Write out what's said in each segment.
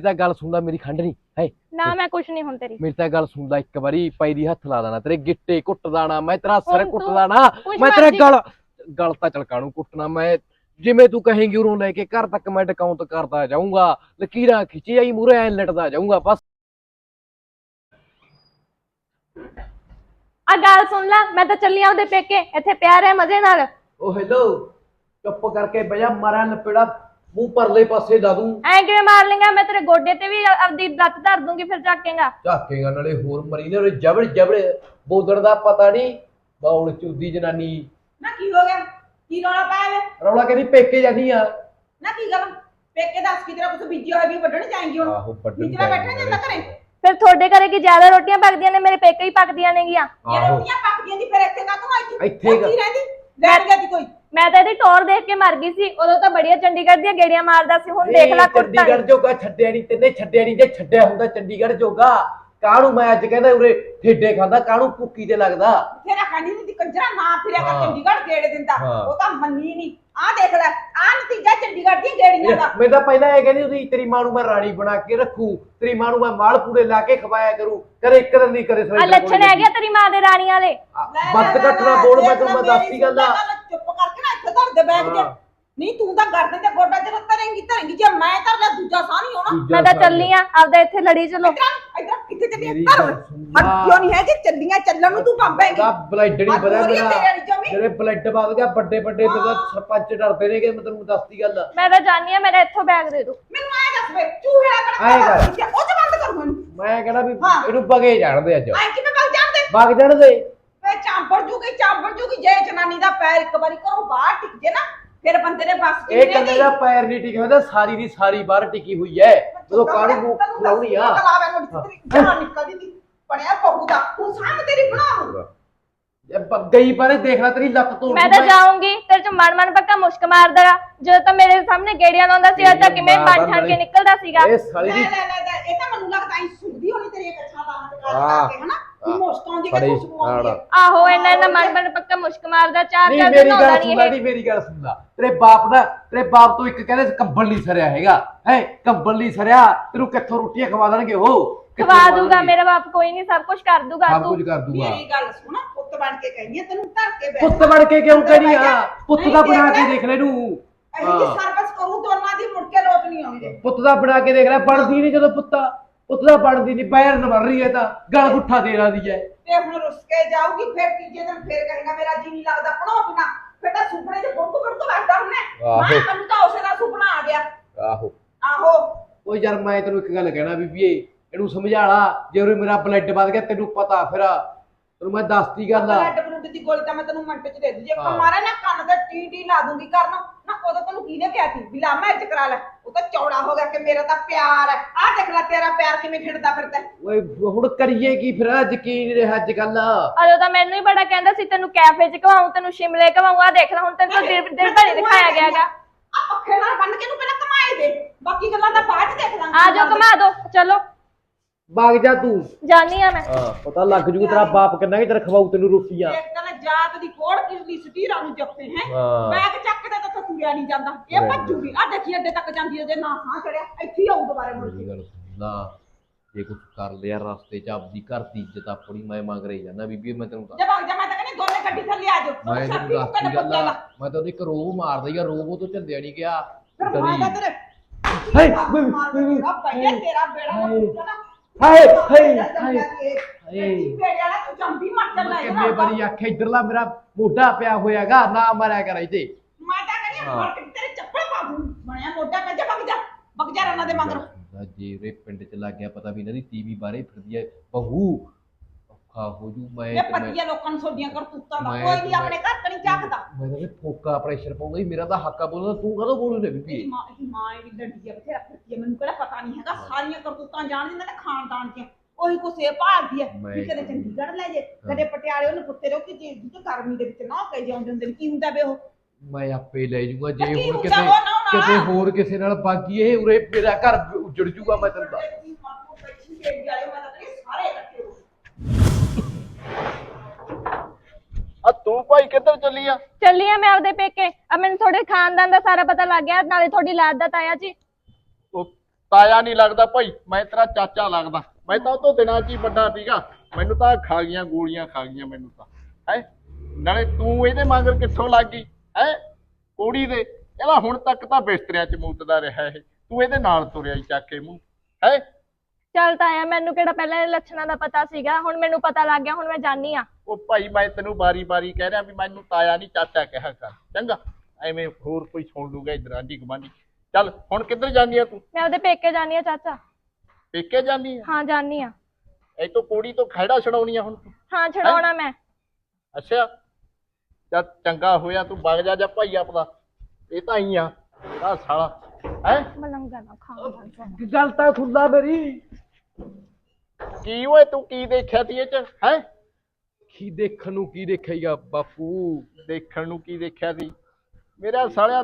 ਤਾਂ ਗੱਲ ਸੁਣਦਾ ਮੇਰੀ ਖੰਡ ਨਹੀਂ ਹੈ? ਨਾ ਮੈਂ ਕੁਛ ਨਹੀਂ ਹੁਣ ਤੇਰੀ। ਮੇਰੀ ਤਾਂ ਗੱਲ ਸੁਣਦਾ ਇੱਕ ਵਾਰੀ ਪਈ ਦੀ ਹੱਥ ਲਾ ਦੇਣਾ ਤੇਰੇ ਗਿੱਟੇ ਕੁੱਟਦਾ ਨਾ ਮੈਂ ਤੇਰਾ ਸਿਰ ਹੁਣ ਤੂੰ ਕੁੱਟਦਾ ਨਾ ਕੁਛ ਮੈਂ ਤੇਰੇ ਮਰਜ਼ੀ ਗਲ ਗਲ ਤਾਂ ਚਲਕਾਣੂ ਕੁੱਟਣਾ ਮੈਂ ਜਿਵੇਂ ਤੂੰ ਕਹੇਂਗੀ ਉਰੋਂ ਲੈ ਕੇ ਘਰ ਤੱਕ ਮੈਂ ਡਕਾਉਂਟ ਕਰਦਾ ਜਾਊਂਗਾ ਲਕੀਰਾਂ ਖਿੱਚੀ ਜਾਈ ਮੂਰੇ ਐ ਲਟਦਾ ਜਾਊਂਗਾ ਬਸ। ਆ ਗੱਲ ਸੁਣ ਲੈ ਮੈਂ ਤਾਂ ਚੱਲੀ ਆ ਉਹਦੇ ਪੇਕੇ ਇੱਥੇ ਪਿਆਰ ਹੈ ਮਜ਼ੇ ਨਾਲ। ਓ ਹੈਲੋ ਚੁੱਪ ਕਰਕੇ ਬਜਾ ਮਾਰਾਂ ਲਪੇੜਾ ਮੂੰਹ ਪਰਲੇ ਪਾਸੇ ਲਾ ਦੂੰ। ਐਂ ਕਿਵੇਂ ਮਾਰ ਲੇਗਾ ਮੈਂ ਤੇਰੇ ਗੋਡੇ ਤੇ ਵੀ ਆਪਦੀ ਲੱਤ ਧਰ ਦੂੰਗੀ ਫਿਰ ਚੱਕੇਗਾ ਝਾਕੇਗਾ ਨਾਲੇ ਹੋਰ ਮਰੀ ਨੇ ਉਹਦੇ ਜਬੜ ਜਬੜ ਬੋਲਣ ਦਾ ਪਤਾ ਨਹੀਂ ਬੌਲ ਚੁੱਦੀ ਜਨਾਨੀ। ਨਾ ਕੀ ਹੋ ਗਿਆ? ਕੀ ਰੌਲਾ ਪਾਇਆ ਵੇ? ਰੌਲਾ ਕਹਿੰਦੀ ਪੇਕੇ ਜਾਨੀ ਆ। ਨਾ ਕੀ ਗੱਲ? ਪੇਕੇ ਦੱਸ ਕੀ ਤੇਰਾ ਕੁਝ ਬੀਜਿਆ ਹੋਇਆ ਵੀ ਵੱਢਣ ਜਾਏਂਗੀ ਹੁਣ? ਆਹੋ ਵੱਡਣ ਬੀਜਣਾ ਬੈਠਾ ਜਾਂਦਾ ਘਰੇ? ਫਿਰ ਤੁਹਾਡੇ ਘਰੇ ਕੀ ਜ਼ਿਆਦਾ ਰੋਟੀਆਂ ਪੱਕਦੀਆਂ ਨੇ? ਮੇਰੇ ਪੇਕੇ ਹੀ ਪੱਕਦੀਆਂ ਨੇਗੀਆਂ। ਇਹ ਆਹੋ। ਰੋਟੀਆਂ ਪੱਕਦੀਆਂ ਦੀ ਫਿਰ ਇੱਥੇ ਕਾ ਤੂੰ? ਆਈ ਇੱਥੇ ਕੀ ਰਹਿੰਦੀ? ਬੈਠ ਗਿਆ ਦੀ ਕੋਈ? ਮੈਂ ਤਾਂ ਇਹਦੀ ਟੌਰ ਦੇਖ ਕੇ ਮਰ ਗਈ ਸੀ ਉਦੋਂ ਤਾਂ ਬੜੀਆ ਚੰਡੀਗੜ੍ਹ ਦੀਆਂ ਗੇੜੀਆਂ ਮਾਰਦਾ ਸੀ ਹੁਣ ਦੇਖ ਲੈ ਚੰਡੀਗੜ੍ਹ ਜੋਗਾ ਛੱਡਿਆ ਨਹੀਂ ਤੈਨੇ ਛੱਡਿਆ ਨਹੀਂ ਜੇ ਛੱਡਿਆ ਹੁੰਦਾ ਚੰਡੀਗੜ੍ਹ ਜੋਗਾ ਕਾਹਨੂੰ ਮੈਂ ਅੱਜ ਕਹਿੰਦਾ ਉਰੇ ਠੇਡੇ ਖਾਂਦਾ ਕਾਹਨੂੰ ਭੁੱਕੀ ਤੇ ਲੱਗਦਾ? ਤੇਰਾ ਕਹਿੰਦੀ ਨਹੀਂ ਦੀ ਕੰਜਰਾ ਨਾ ਫਿਰਿਆ ਕਰ। ਚੰਡੀਗੜ੍ਹ ਗੇੜੇ ਦਿੰਦਾ। ਹਾਂ। ਉਹ ਤਾਂ ਮੰਨੀ ਨਹੀਂ ਆਹ ਦੇਖ ਲੈ ਆਹ ਨਤੀਜਾ ਚੰਡੀਗੜ੍ਹ ਦੀਆਂ ਗੇੜੀਆਂ ਦਾ। ਮੈਂ ਤਾਂ ਪਹਿਲਾਂ ਇਹ ਕਹਿੰਦੀ ਉਹਦੀ ਤੇਰੀ ਮਾਂ ਨੂੰ ਮੈਂ ਰਾਣੀ ਬਣਾ ਕੇ ਰੱਖੂ ਤੇਰੀ ਮਾਂ ਨੂੰ ਮੈਂ ਮਾਲ ਪੂੜੇ ਲਾ ਕੇ ਖਵਾਇਆ ਕਰੂ ਕਦੇ ਇੱਕ ਦਿਨ ਨਹੀਂ ਕਰੇ ਆ ਲੱਛਣ ਹੈਗੇ ਆ ਤੇਰੀ ਮਾਂ ਦੇ ਰਾਣੀ ਵਾਲੇ। ਲੈ, ਬੱਤ ਲੈ, ਘੱਟ ਨਾ ਲੈ, ਬੋਲ ਮੈਂ ਦੇਖ ਤੈਨੂੰ ਮੈਂ ਮੇਰੀ ਗੱਲ ਆ। ਸੁਣ ਲੈ ਗੱਲ, ਚੁੱਪ ਕਰਕੇ ਨਾ ਇੱਥੇ ਧਰ ਦੇ ਬੈਗ ਜੇ ਹਾਂ। ਨਹੀਂ ਤੂੰ ਤਾਂ ਗਰਦਨ ਤੇ ਗੋਡਾ ਜਦੋਂ ਧਰੇਂਗੀ ਧਰੇਂਗੀ। ਜੇ ਮੈਂ ਧਰ ਲਿਆ ਦੂਜਾ ਸਾਹ ਨਹੀਂ ਹੋਣਾ ਮੈਂ ਤਾਂ ਚੱਲੀ ਆ ਆਪਦਾ ਇੱਥੇ ਲੜੀ ਚਲੋ। ਇਧਰ ਇਧਰ ਕਿੱਥੇ ਚੱਲੀ ਮੇਰੀ ਧਰ। ਗੱਲ ਸੁਣ ਲਾ। ਹੱਡ ਕਿਉਂ ਨਹੀਂ ਹੈ ਕਿ ਚੱਲੀਆਂ ਚੱਲਣ ਨੂੰ ਤੂੰ ਬੰਬੇਂਗੀ ਦਾ ਬਲੱਡ ਨਹੀਂ ਵਧਿਆ ਮੇਰਾ। ਜਿਹੜੇ ਬਲੱਡ ਵੱਧ ਗਿਆ ਵੱਡੇ ਵੱਡੇ ਹਾਂ। ਸਰਪੰਚ ਡਰਦੇ ਨੇਗੇ ਮੈਂ ਤੈਨੂੰ ਦੱਸਦੀ ਗੱਲ। ਮੈਂ ਤਾਂ ਜਾਣੀ ਆ ਮੇਰਾ ਇੱਥੋਂ ਬੈਗ ਦੇ ਦੋ। ਮੈਨੂੰ ਐ ਦੱਸ ਵੇ ਚੂਹੇ ਦਾ ਕਿਹੜਾ ਕਰ। ਉਹ ਚ ਬੰਦ ਕਰ ਮੈਨੂੰ ਮੈਂ ਕਹਿੰਦਾ ਵੀ ਹਾਂ। ਇਹਨੂੰ ਬਗੇ ਜਾਣਦੇ ਅੱਜ। ਐ ਕਿਵੇਂ ਬਗ ਜਾਂਦੇ ਵਗ ਜਾਣ ਦੇ। ਵੇ ਚਾਂਪੜ ਜੂਗੀ ਚਾਂਪੜ ਜੂਗੀ ਜੇ ਜਨਾਨੀ ਦਾ ਪੈਰ ਇੱਕ ਵਾਰੀ ਘਰੋਂ ਬਾਹਰ ਟਿਕ ਜੇ ਨਾ ਫਿਰ ਬੰਦੇ ਨੇ ਬਸ ਇਹ ਕੰਨੇ ਦਾ? ਪੈਰ ਨਹੀਂ ਟਿਕਿਆ ਹੁੰਦਾ ਸਾਰੀ ਦੀ ਸਾਰੀ ਬਾਹਰ ਟਿਕੀ ਹੋਈ ਐ। ਜਦੋਂ ਕਾੜੂ ਨੂੰ ਖਲਾਉਣੀ ਆ? ਕਲਾਵੇ ਨੂੰ ਤੇਰੀ ਜਾਨ ਨਿਕਲਦੀ ਦੀ ਬਣਿਆ ਪਹੂ ਦਾ ਹੁਣ ਸਾਹਮ ਤੇਰੀ ਬਣਾਉਂ ਇਹ ਬ- ਗਈ ਬਾਰੇ ਦੇਖ ਲੈ ਤੇਰੀ ਲੱਤ ਤੋੜ ਮੈਂ ਦੂੰ ਤਾਂ ਜਾਊਂਗੀ ਤੇਰੇ ਚ ਮਨ ਮਨ ਪੱਕਾ ਮੁਸ਼ਕ ਮਾਰਦਾ ਗਾ। ਜਦੋਂ ਤਾਂ ਮੇਰੇ ਸਾਹਮਣੇ ਗੇੜੀਆਂ ਲਾਉਂਦਾ ਸੀ ਅੱਜ ਤਾਂ ਕਿਵੇਂ ਬਣ ਠਣ ਕੇ ਨਿਕਲਦਾ ਸੀਗਾ। ਇਹ ਸਾਲੀ ਲੈ ਦੀ ਲੈ ਲੈ ਲੈ, ਇਹ ਤਾਂ ਮੈਨੂੰ ਲੱਗਦਾ ਐ ਸੁਣਦੀ ਹੋਣੀ ਤੇਰੀ ਕੱਛਾ ਦਾ ਹੱਥ ਆਹ, ਕਰਕੇ ਹਨਾ? ਆਹ, ਤੂੰ ਮੁਸਕਾਉਂਦੀ ਕਿ ਫੜੀ, ਖੁਸ਼ਬੂ ਆਉਂਦੀ ਹੈ? ਆੜਾ। ਆਹੋ ਇਹਨਾਂ ਇਹਨਾਂ ਮਨ ਮਨ ਪੱਕਾ ਮੁਸ਼ਕ ਮਾਰਦਾ ਚਾਰ ਨਹੀਂ ਚਾਰ ਮੇਰੀ ਦਿਨ ਆਉਂਦਾ ਗੱਲ ਨਹੀਂ ਸੁਣ ਲੈ ਇਹ। ਨਹੀਂ ਮੇਰੀ ਗੱਲ ਸੁਣ ਲੈ। ਤੇਰੇ ਬਾਪ ਦਾ ਤੇਰੇ ਬਾਪ ਤੋਂ ਇੱਕ ਕਹਿੰਦੇ ਕੰਬਲ ਨਹੀਂ ਸਰਿਆ ਹੈਗਾ। ਹੈ ਕੰਬਲ ਨਹੀਂ ਸਰਿਆ। ਤੈਨੂੰ ਕਿੱਥੋਂ ਰੋਟੀਆਂ ਖਵਾ ਦੇਣਗੇ ਉਹ? ਕਿੱਥੋਂ ਖਵਾ ਖਵਾ ਦੂਗਾ ਦੇਣਗੇ? ਮੇਰਾ ਬਾਪ ਕੋਈ ਨਹੀਂ ਸਭ ਕੁਝ ਕਰ ਦੂਗਾ ਸਭ ਤੂੰ। ਕੁਝ ਕਰ ਦੂਗਾ। ਮੇਰੀ ਗੱਲ ਸੁਣ ਪੁੱਤ ਬਣ ਕੇ ਕਹਿੰਦੀ ਆ ਤੈਨੂੰ ਧਰ ਕੇ ਬੈਠ ਪੁੱਤ ਬਣ ਕੇ ਕਿਉਂ ਕਰੀ ਆ? ਪੁੱਤ ਦਾ ਬਣਾ ਕੇ ਦੇਖ ਲੈ। ਦੇਖ ਲੈ ਨੂੰ ਇਹ ਜੀ ਸਰਵਿਸ ਕਰੂ ਦੋਨਾਂ ਦੀ ਮੁੜ ਕੇ ਲੋਟ ਨਹੀਂ ਆਉਂਦੀ। ਪੁੱਤ ਦਾ ਬਣਾ ਕੇ ਦੇਖ ਲੈ ਬਣਦੀ ਨਹੀਂ ਜਦੋਂ ਪੁੱਤਾ। ਦਾ ਬਣਦੀ ਨਹੀਂ ਪੈਰ ਨਵਰ ਰਹੀ ਹੈ ਤਾਂ ਗਲ ਗੁੱਠਾ ਦੇ ਰਹੀ ਹੈ ਤੇ ਹੁਣ ਰੁੱਸ ਕੇ ਜਾਊਗੀ ਫਿਰ ਤੀਜੇ ਦਿਨ ਫਿਰ ਕਹੇਗਾ ਮੇਰਾ ਜੀ ਨਹੀਂ ਲੱਗਦਾ ਪਣੋ ਬਿਨਾ ਫਿਰ ਤਾਂ ਸੁਪਨੇ 'ਚ ਫੁਰਕ ਫੁਰਕ ਵੱਜਦਾ ਹੁੰਨੇ ਆਹੋ। ਮਾਂ ਮੈਨੂੰ ਤਾਂ ਉਸੇ ਦਾ ਸੁਪਨਾ ਆ ਗਿਆ। ਆਹੋ। ਆਹੋ। ਉਹ ਯਾਰ ਮੈਂ ਤੈਨੂੰ ਇੱਕ ਗੱਲ ਕਹਿਣਾ ਬੀਬੀਏ ਇਹਨੂੰ ਸਮਝਾ ਲਾ ਜੇ ਮੇਰਾ ਬਲੱਡ ਵੱਧ ਗਿਆ ਤੈਨੂੰ ਪਤਾ ਫਿਰ ਤੈਨੂੰ ਮੈਂ ਦੱਸਤੀ ਗੱਲ। ਬਲੱਡ ਬਲੂਡ ਦੀ ਗੋਲੀ ਤਾਂ ਮੈਂ ਤੈਨੂੰ ਮਿੰਟ 'ਚ ਦੇ ਦੂੰ ਜੇ ਹਾਂ। ਮਾਰੇ ਨਾ ਕੰਨ ਤੇ ਟੀ ਟੀ ਲਾ ਦੂੰਗੀ ਕਰਨ। ਨਾ ਉਦੋਂ ਤੈਨੂੰ ਕਿਹਨੇ ਕਿਹਾ ਸੀ? ਵੀ ਲਾ ਮੈਚ ਕਰਾ ਲੈ। ਉਹ ਤਾਂ ਚੌੜਾ ਹੋ ਗਿਆ ਕਿ ਮੇਰਾ ਤਾਂ ਪਿਆਰ ਹੈ। ਆਹ ਦੇਖ ਲੈ ਤੇਰਾ ਪਿਆਰ ਕਿਵੇਂ ਖਿੜਦਾ ਫਿਰਦਾ ਹੈ। ਓਏ ਹੁਣ ਕਰੀਏ ਕੀ ਫਿਰ? ਯਕੀਨ ਨਹੀਂ ਰਿਹਾ ਅੱਜ ਕੱਲ ਅਜੋ ਤਾਂ ਮੈਨੂੰ ਹੀ ਬੜਾ ਕਹਿੰਦਾ ਸੀ ਤੈਨੂੰ ਕੈਫੇ 'ਚ ਘਵਾਉਂ ਤੈਨੂੰ ਸ਼ਿਮਲੇ ਘਵਾਉਂ ਆ ਦੇਖ ਲੈ ਹੁਣ ਤੈਨੂੰ ਤਾਂ ਦਿਲ ਦਿਲ ਭਰੀ ਦਿਖਾਇਆ ਗਿਆਗਾ ਆ ਪੱਖੇ ਨਾਲ ਬੰਨ ਕੇ ਨੂੰ ਪਹਿਲਾਂ ਕਮਾਏ ਦੇ। ਬਾਕੀ ਗੱਲਾਂ ਤਾਂ ਬਾਅਦ 'ਚ ਦੇਖ ਲਾਂਗੇ। ਆ ਜਾਓ ਘਮਾ ਦੋ। ਚਲੋ। ਵਗ ਜਾ ਤੂੰ। ਜਾਨੀ ਆ ਮੈਂ। ਹਾਂ ਪਤਾ ਲੱਗ ਜੂ ਤੇਰਾ ਬਾਪ ਕਿੰਨਾ ਕਿ ਤੇਰਾ ਖਵਾਉ ਤੈਨੂੰ ਰੋਟੀਆਂ। ਇੱਕ ਤਾਂ ਜਾਤ ਦੀ ਕੋੜ ਕਿਸਲੀ ਸਟੀਰਾਂ ਨੂੰ ਜੱਫੇ ਹੈ। ਹਾਂ। ਬੈਗ ਚੱਕ ਕੇ ਤਾਂ ਤੁਰਿਆ ਨਹੀਂ ਜਾਂਦਾ। ਇਹ ਭੱਜੂਗੀ ਆ ਦੇਖੀ ਅੱਡੇ ਤੱਕ ਜਾਂਦੀ ਹੈ ਜੇ ਨਾ ਸਾਹ ਚੜਿਆ। ਇੱਥੇ ਹੀ ਆਊ ਦੁਬਾਰੇ ਮੁੜ ਮੇਰੀ ਕੇ ਗੱਲ ਸੁਣਦਾ ਜੇ ਕੁਝ ਕਰ ਲਿਆ ਰਸਤੇ 'ਚ ਆਪਦੀ ਘਰ ਦੀ ਇੱਜ਼ਤ ਆਪਣੀ ਮੈਂ ਮੰਗ ਰਹੀ ਜਾਂਦਾ ਬੀਬੀ ਮੈਂ ਤੈਨੂੰ ਦੱਸ ਜੇ ਵਗ ਜਾ ਮੈਂ ਤਾਂ ਕਹਿੰਦੀ ਦੋਨੇ ਗੱਡੀ ਥੱਲੇ ਆ ਜਾਓ। ਮੈਂ ਸਭ ਤੈਨੂੰ ਕੁੱਤੇ ਦੱਸਦੀ ਨੇ ਗੱਲ ਪੁੱਤਿਆਂ ਆ? ਦਾ। ਮੈਂ ਤਾਂ ਉਹਦੀ ਇੱਕ ਰੋਬ ਮਾਰਦਾ ਹੀ ਆ ਰੋਬ ਉਹ ਤੋਂ ਝੱਲਿਆ ਨਹੀਂ ਗਿਆ। ਫਿਰ ਮੈਂ ਤਾਂ ਡਰੀ ਤੇਰੇ। ਬੇੜਾ ਨਾ ਹਾਏ। ਪੁੱਛਣਾ ਹਾਏ, ਹਾਏ, ਹਾਏ। ਹਾਏ। ਤੂੰ ਜੰਮੀ ਮਰ ਮੈਂ ਕਿੰਨੇ ਵਾਰੀ ਆਖਿਆ ਇਧਰਲਾ ਮੇਰਾ ਮੋਢਾ ਪਿਆ ਹੋਇਆਗਾ ਨਾ ਮਾਰਿਆ ਕਰ ਇੱਥੇ। ਮੈਂ ਤਾਂ ਕਹਿੰਦੀ ਹਾਂ। ਤੇਰੇ ਚੱਪਲ ਪਾ ਦੂੰ। ਬਣਿਆ ਮੋਢਾ ਕੱਜਾ ਵਗ ਜਾ ਵਗ ਜਾ ਰਣਾ ਦੇ ਮਗਰ। ਜੇ ਉਰੇ ਪਿੰਡ 'ਚ ਲੱਗ ਗਿਆ ਪਤਾ ਵੀ ਇਹਨਾਂ ਦੀ ਟੀਵੀ ਬਾਰੇ ਫਿਰਦੀ ਹੈ ਬਹੂ। ਔਖਾ ਹੋ ਜੂ ਮੈਂ ਇਹ ਤੇ ਮੈਂ ਪਤੀਆਂ ਲੋਕਾਂ ਨੂੰ ਸੋਡੀਆਂ ਕਰਤੂਤਾਂ ਦਾ ਮੈਂ- ਕੋਈ ਨਹੀਂ ਆਪਣੇ ਘਰ ਕਣੀ ਝਾਕਦਾ ਮੈਂ ਤਾਂ ਵੀ ਫੋਕਾ ਪ੍ਰੈਸ਼ਰ ਪਾਉਂਦਾ ਹੀ ਮੇਰਾ ਤਾਂ ਹੱਕਾ ਬੋਲਦਾ ਤੂੰ ਕਦੋਂ ਬੋਲੂ ਨੇ ਬੀਬੀ? ਇਹਦੀ ਮਾਂ ਇਹਦੀ ਮਾਂ ਇਹਦੀ ਡੰਡੀ ਆ ਬਥੇਰਾ ਫਿਰਦੀ ਆ ਮੈਨੂੰ ਕਿਹੜਾ ਪਤਾ ਨਹੀਂ ਹੈਗਾ ਸਾਰੀਆਂ ਕਰਤੂਤਾਂ ਜਾਣਦੀ ਨਾ ਖਾਨਦਾਨ ਦੀਆਂ ਉਹੀ ਕੁਸੇ ਭਾਲਦੀ ਮੈਂ- ਵੀ ਕਦੇ ਚੰਡੀਗੜ੍ਹ ਲੈ ਜੇ ਕਦੇ ਪਟਿਆਲੇ ਉਹਨੂੰ ਕੁੱਤੇ ਰੋ ਕਿ ਜੇ ਜਿੱਥੇ ਗਰਮੀ ਦੇ ਵਿੱਚ ਨਾ ਕਹੀ ਜਾਂਦੇ ਹੁੰਦੇ ਨੇ ਕੀ ਹੁੰਦਾ ਵੇ ਉਹ? ਮੈਂ ਆਪੇ ਲੈ ਜੂਗਾ ਜੇ ਕੀ ਹੁਣ ਹੁੰਦਾ ਉਹ ਨਾ ਹੋਰ ਕਿਸੇ ਨਾਲ ਬਾਗੀ ਇਹ ਉਰੇ ਮੇਰਾ ਘਰ ਉਜੜ ਜੂਗਾ ਮੈਂ ਤੈਨੂੰ ਦੱਸ ਤੂੰ ਭਾਈ ਕਿੱਧਰ ਚੱਲੀ ਆ? ਚੱਲੀ ਆ ਮੈਂ ਆਪਦੇ ਪੇਕੇ। ਆ ਮੈਨੂੰ ਤੁਹਾਡੇ ਖਾਨਦਾਨ ਦਾ ਸਾਰਾ ਪਤਾ ਲੱਗ ਗਿਆ ਨਾਲੇ ਤੁਹਾਡੀ ਲਾਦ ਦਾ ਤਾਇਆ ਜੀ। ਉਹ ਤਾਇਆ ਨਹੀਂ ਲੱਗਦਾ ਭਾਈ ਮੈਂ ਤੇਰਾ ਚਾਚਾ ਲੱਗਦਾ। ਮੈਂ ਤਾਂ ਉਹ ਤੋਂ ਦਿਨਾਂ 'ਚ ਹੀ ਵੱਡਾ ਸੀਗਾ। ਮੈਨੂੰ ਤਾਂ ਖਾ ਗਈਆਂ ਗੋਲੀਆਂ ਖਾ ਗਈਆਂ ਮੈਨੂੰ ਤਾਂ। ਹੈ? ਨਾਲੇ ਤੂੰ ਇਹਦੇ ਮਗਰ ਕਿੱਥੋਂ ਲੱਗ ਗਈ? ਹੈ? ਕੋੜੀ ਦੇ। ਇਹਦਾ ਹੁਣ ਤੱਕ ਤਾਂ ਬਿਸਤਰਿਆਂ 'ਚ ਮੂਤਦਾ ਰਿਹਾ ਇਹ। ਤੂੰ ਇਹਦੇ ਨਾਲ ਤੁਰਿਆ ਹੀ ਚੱਕ ਕੇ ਮੂੰਹ। ਹੈ? ਚੱਲ ਤਾਇਆ ਮੈਨੂੰ ਕਿਹੜਾ ਪਹਿਲਾਂ ਇਹ ਲੱਛਣਾਂ ਦਾ ਪਤਾ ਸੀਗਾ ਹੁਣ ਮੈਨੂੰ ਪਤਾ ਲੱਗ ਗਿਆ ਹੁਣ ਮੈਂ ਜਾਣੀ ਆ। ਉਹ ਭਾਈ ਮੈਂ ਤੈਨੂੰ ਬਾਰੀ-ਬਾਰੀ ਕਹਿ ਰਿਹਾ ਵੀ ਮੈਨੂੰ ਤਾਇਆ ਨਹੀਂ ਚਾਚਾ ਕਿਹਾ ਕਰ। ਚੰਗਾ ਐਵੇਂ ਹੋਰ ਕੋਈ ਸੁਣ ਲੂਗਾ ਇਧਰ ਆਂਢੀ ਗੁਆਂਢੀ। ਚੱਲ ਹੁਣ ਕਿੱਧਰ ਜਾਂਦੀ ਆ ਤੂੰ? ਮੈਂ ਉਹਦੇ ਪੇਕੇ ਜਾਣੀ ਆ ਚਾਚਾ। ਪੇਕੇ ਜਾਂਦੀ ਆ? ਹਾਂ ਜਾਣੀ ਆ। ਇਹ ਤੋਂ ਕੋੜੀ ਤੋਂ ਖੈੜਾ ਛਡਾਉਣੀ ਆ ਹੁਣ ਤੂੰ। ਹਾਂ ਛਡਾਉਣਾ ਮੈਂ। ਅੱਛਾ। ਚੱਲ ਚੰਗਾ ਹੋਇਆ ਤੂੰ ਵਗ ਜਾ ਜਾ ਭਾਈ ਆਪਦਾ। ਇਹ ਤਾਂ ਹੀ ਆ ਆ ਸਾਲਾ। ਹੈ? ਮਲੰਗਾ ਨਾ ਖਾ ਗੱਲ ਤਾਂ ਖੁੱਲਾ ਮੇਰੀ। ਕੀ ਓਏ ਤੂੰ ਕੀ ਦੇਖਿਆ ਤੀ ਇਹ ਚ? ਹੈ? ਕੀ ਦੇਖਣ ਨੂੰ ਕੀ ਦੇਖੇਗਾ ਬਾਪੂ? ਦੇਖਣ ਨੂੰ ਕੀ ਦੇਖਿਆ ਸੀ? ਮੇਰਾ ਸਾਲਿਆ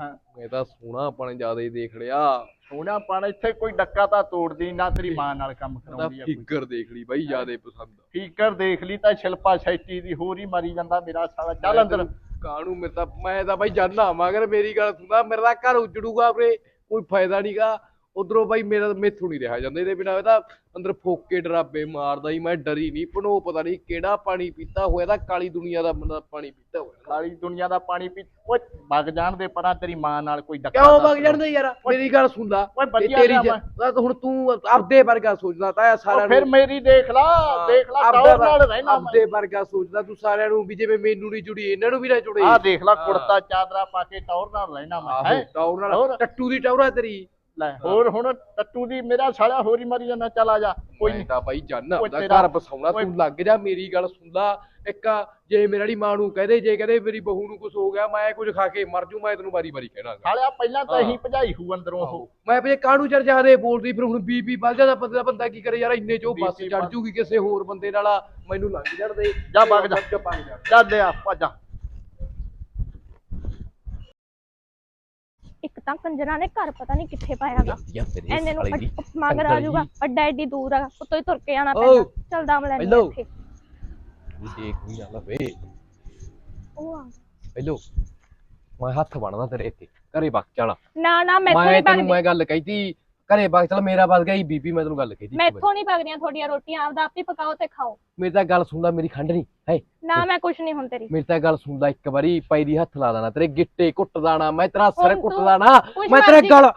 ਹਾਂ। ਮੈਂ ਤਾਂ ਸੋਹਣਾ ਆਪਣੇ ਜ਼ਿਆਦਾ ਹੀ ਦੇਖ ਲਿਆ। ਸੋਹਣਾ ਪਾਣ ਇੱਥੇ ਕੋਈ ਡੱਕਾ ਤਾਂ ਤੋੜਦੀ ਨਾ ਤੇਰੀ ਮਾਂ ਨਾਲ ਕੰਮ ਕਰਾਉਂਦੀ ਆ ਕੋਈ। ਦੇਖ ਲਈ ਬਾਈ ਜਿਆਦੇ ਪਸੰਦ ਫੀਕਰ ਦੇਖ ਲਈ ਤਾਂ ਸ਼ਿਲਪਾ ਸ਼ੈਟੀ ਦੀ ਹੋਰ ਹੀ ਮਾਰੀ ਜਾਂਦਾ ਮੇਰਾ ਸਾਲਾ ਚੱਲ ਅੰਦਰ। ਕਾਣੂ ਮੇਰੇ ਤਾਂ ਮੈਂ ਤਾਂ ਬਾਈ ਜਾਨਾ ਮਗਰ ਮੇਰੀ ਗੱਲ ਸੁਣਦਾ, ਮੇਰਾ ਤਾਂ ਘਰ ਉਜੜੂਗਾ ਵੀਰੇ, ਕੋਈ ਫਾਇਦਾ ਨਹੀਂਗਾ ਉਧਰੋਂ ਬਾਈ ਮੇਰਾ ਮੈਥੋਂ ਨਹੀਂ ਰਿਹਾ ਜਾਂਦਾ ਇਹਦੇ ਬਿਨਾ ਇਹ ਤਾਂ ਅੰਦਰ ਫੋਕੇ ਡਰਾਬੇ ਮਾਰਦਾ ਹੀ ਮੈਂ ਡਰੀ ਨਹੀਂ ਪਨੋ ਪਤਾ ਨਹੀਂ ਕਿਹੜਾ ਪਾਣੀ ਪੀਤਾ ਹੋਇਆ ਤਾਂ ਕਾਲੀ ਦੁਨੀਆ ਦਾ ਬੰਦਾ ਪਾਣੀ ਪੀਤਾ ਹੋਇਆ। ਕਾਲੀ ਦੁਨੀਆ ਦਾ ਪਾਣੀ ਪੀ ਓਏ ਵਗ ਜਾਣ ਦੇ ਪਰਾਂ ਤੇਰੀ ਮਾਂ ਨਾਲ ਕੋਈ ਡੱਕਾ ਕਿਉਂ ਵਗ ਜਾਂਦੇ ਯਾਰ? ਮੇਰੀ ਗੱਲ ਇਹ ਵਧੀਆ ਤੇਰੀ ਹੁਣ ਤੂੰ ਆਪਦੇ ਵਰਗਾ ਸੋਚਦਾ ਤਾਂ ਸਾਰਿਆਂ ਉਹ ਫਿਰ ਨੂੰ ਮੇਰੀ ਦੇਖ ਲਾ ਹਾਂ, ਦੇਖ ਲਾ ਟੌਰ ਨਾਲ ਰਹਿਣਾ ਆਪਦੇ ਵਰਗਾ ਸੋਚਦਾ ਤੂੰ ਸਾਰਿਆਂ ਨੂੰ ਵੀ ਜਿਵੇਂ ਮੈਨੂੰ ਨਹੀਂ ਜੁੜੀ ਇਹਨਾਂ ਨੂੰ ਵੀ ਨਾ ਜੁੜੇ। ਆ ਦੇਖ ਲਾ ਹਾਂ। ਕੁੜਤਾ ਚਾਦਰਾ ਪਾ ਕੇ ਟੌਰ ਨਾਲ ਰਹਿਣਾ ਮੈਂ ਹੈ? ਟੌਰ ਨਾਲ? ਟੱਟੂ ਦੀ ਟੌਰਾ ਤੇਰੀ। ਲੈ ਹੋਰ ਹੁਣ ਟੱਟੂ ਦੀ ਮੇਰਾ ਸਾਲਾ ਹੋਰ ਮਰੀ ਜਾਂਦਾ ਚੱਲ ਜਾ। ਕੋਈ ਮੈਂ ਨਹੀਂ ਤਾਂ ਬਾਈ ਜਾਨਾ ਤੇਰਾ- ਘਰ ਬਸਾਉਣਾ ਤੂੰ ਲੱਗ ਜਾ ਮੇਰੀ ਗੱਲ ਸੁਣ ਲਾ। ਇੱਕ ਜੇ ਮੇਰੀ ਵਾਲੀ ਮਾਂ ਨੂੰ ਕਹਦੇ ਜੇ ਕਹਦੇ ਮੇਰੀ ਬਹੂ ਨੂੰ ਕੁਝ ਹੋ ਗਿਆ ਮੈਂ ਕੁਝ ਖਾ ਕੇ ਮਰ ਜੂ ਮੈਂ ਤੈਨੂੰ ਵਾਰੀ ਵਾਰੀ ਕਹਿਣਾਗਾ। ਸਾਲਿਆ ਪਹਿਲਾਂ ਤਾਂ। ਇਹੀ ਭਜਾਈ ਹੂ ਅੰਦਰੋਂ ਉਹ। ਮੈਂ ਵੀ ਕਾਹਨੂੰ ਚੜ ਜਾਦੇ ਬੋਲਦੀ ਫਿਰ ਹੁਣ ਬੀਬੀ ਵੱਧ ਜਾਂਦਾ ਬੰਦਾ ਬੰਦਾ ਕੀ ਕਰੇ ਯਾਰ ਇੰਨੇ ਚੋਂ ਬੱਸ ਚੜ ਜੂਗੀ ਕਿਸੇ ਹੋਰ ਬੰਦੇ ਨਾਲ ਮੈਨੂੰ ਲੱਗ ਜੜ ਦੇ ਜਾ। ਵਗ ਜਾ। ਜਾ ਵਗ ਜਾ। ਚੱਲ ਆ ਭੱਜਾ ਤਾਂ ਕੰਜਰਾਂ ਨੇ ਘਰ ਪਤਾ ਨਹੀਂ ਕਿੱਥੇ ਪਾਇਆਗਾ ਤੇਰੇ ਐਨੇ ਨੂੰ ਮਗਰ ਆ ਜਾਊਗਾ। ਅੱਡਾ ਐਡੀ ਦੂਰ ਆ ਉੱਤੋਂ ਹੀ ਤੁਰ ਕੇ ਆਣਾ। ਪੈਂਦਾ ਚੱਲ ਦਮ ਲੈਣੀ ਹੈਲੋ। ਇੱਥੇ ਵੀ ਦੇਖ ਵੀ ਨਾ ਲਵੇ ਉਹ ਆ ਪਹਿਲੋ ਮੈਂ ਹੱਥ ਬਣਦਾ ਤੇਰੇ ਇੱਥੇ ਘਰੇ ਵਗ ਚੱਲ ਨਾ ਨਾ ਮੈਂ ਪਕਦੀ ਮੈਂ ਗੱਲ ਕਹੀਤੀ ਘਰੇ ਵਗ ਚੱਲ ਮੇਰਾ ਵੱਜ ਗਿਆ ਹੀ ਬੀਬੀ ਮੈਂ ਤੈਨੂੰ ਗੱਲ ਇੱਕ ਵਾਰੀ। ਮੈਥੋਂ ਨਹੀਂ ਪਕਦੀਆਂ ਤੁਹਾਡੀਆਂ ਰੋਟੀਆਂ ਆਪਦਾ ਆਪ ਹੀ ਪਕਾਓ ਤੇ ਖਾਓ। ਮੇਰੀ ਤਾਂ ਗੱਲ ਸੁਣਦਾ ਮੇਰੀ ਖੰਡ ਨਹੀਂ ਹੈ। ਨਾ ਮੈਂ ਕੁਛ ਨਹੀਂ ਹੁਣ ਤੇਰੀ। ਮੇਰੀ ਤਾਂ ਗੱਲ ਸੁਣਦਾ ਇੱਕ ਵਾਰੀ ਪੈ ਦੀ ਹੱਥ ਲਾ ਦੇਣਾ ਤੇਰੇ ਗਿੱਟੇ ਕੁੱਟਦਾ ਨਾ ਮੈਂ ਤੇਰਾ ਸਿਰ ਨਾ ਕੁਛ ਮੈਂ ਤੇਰੇ ਗਲ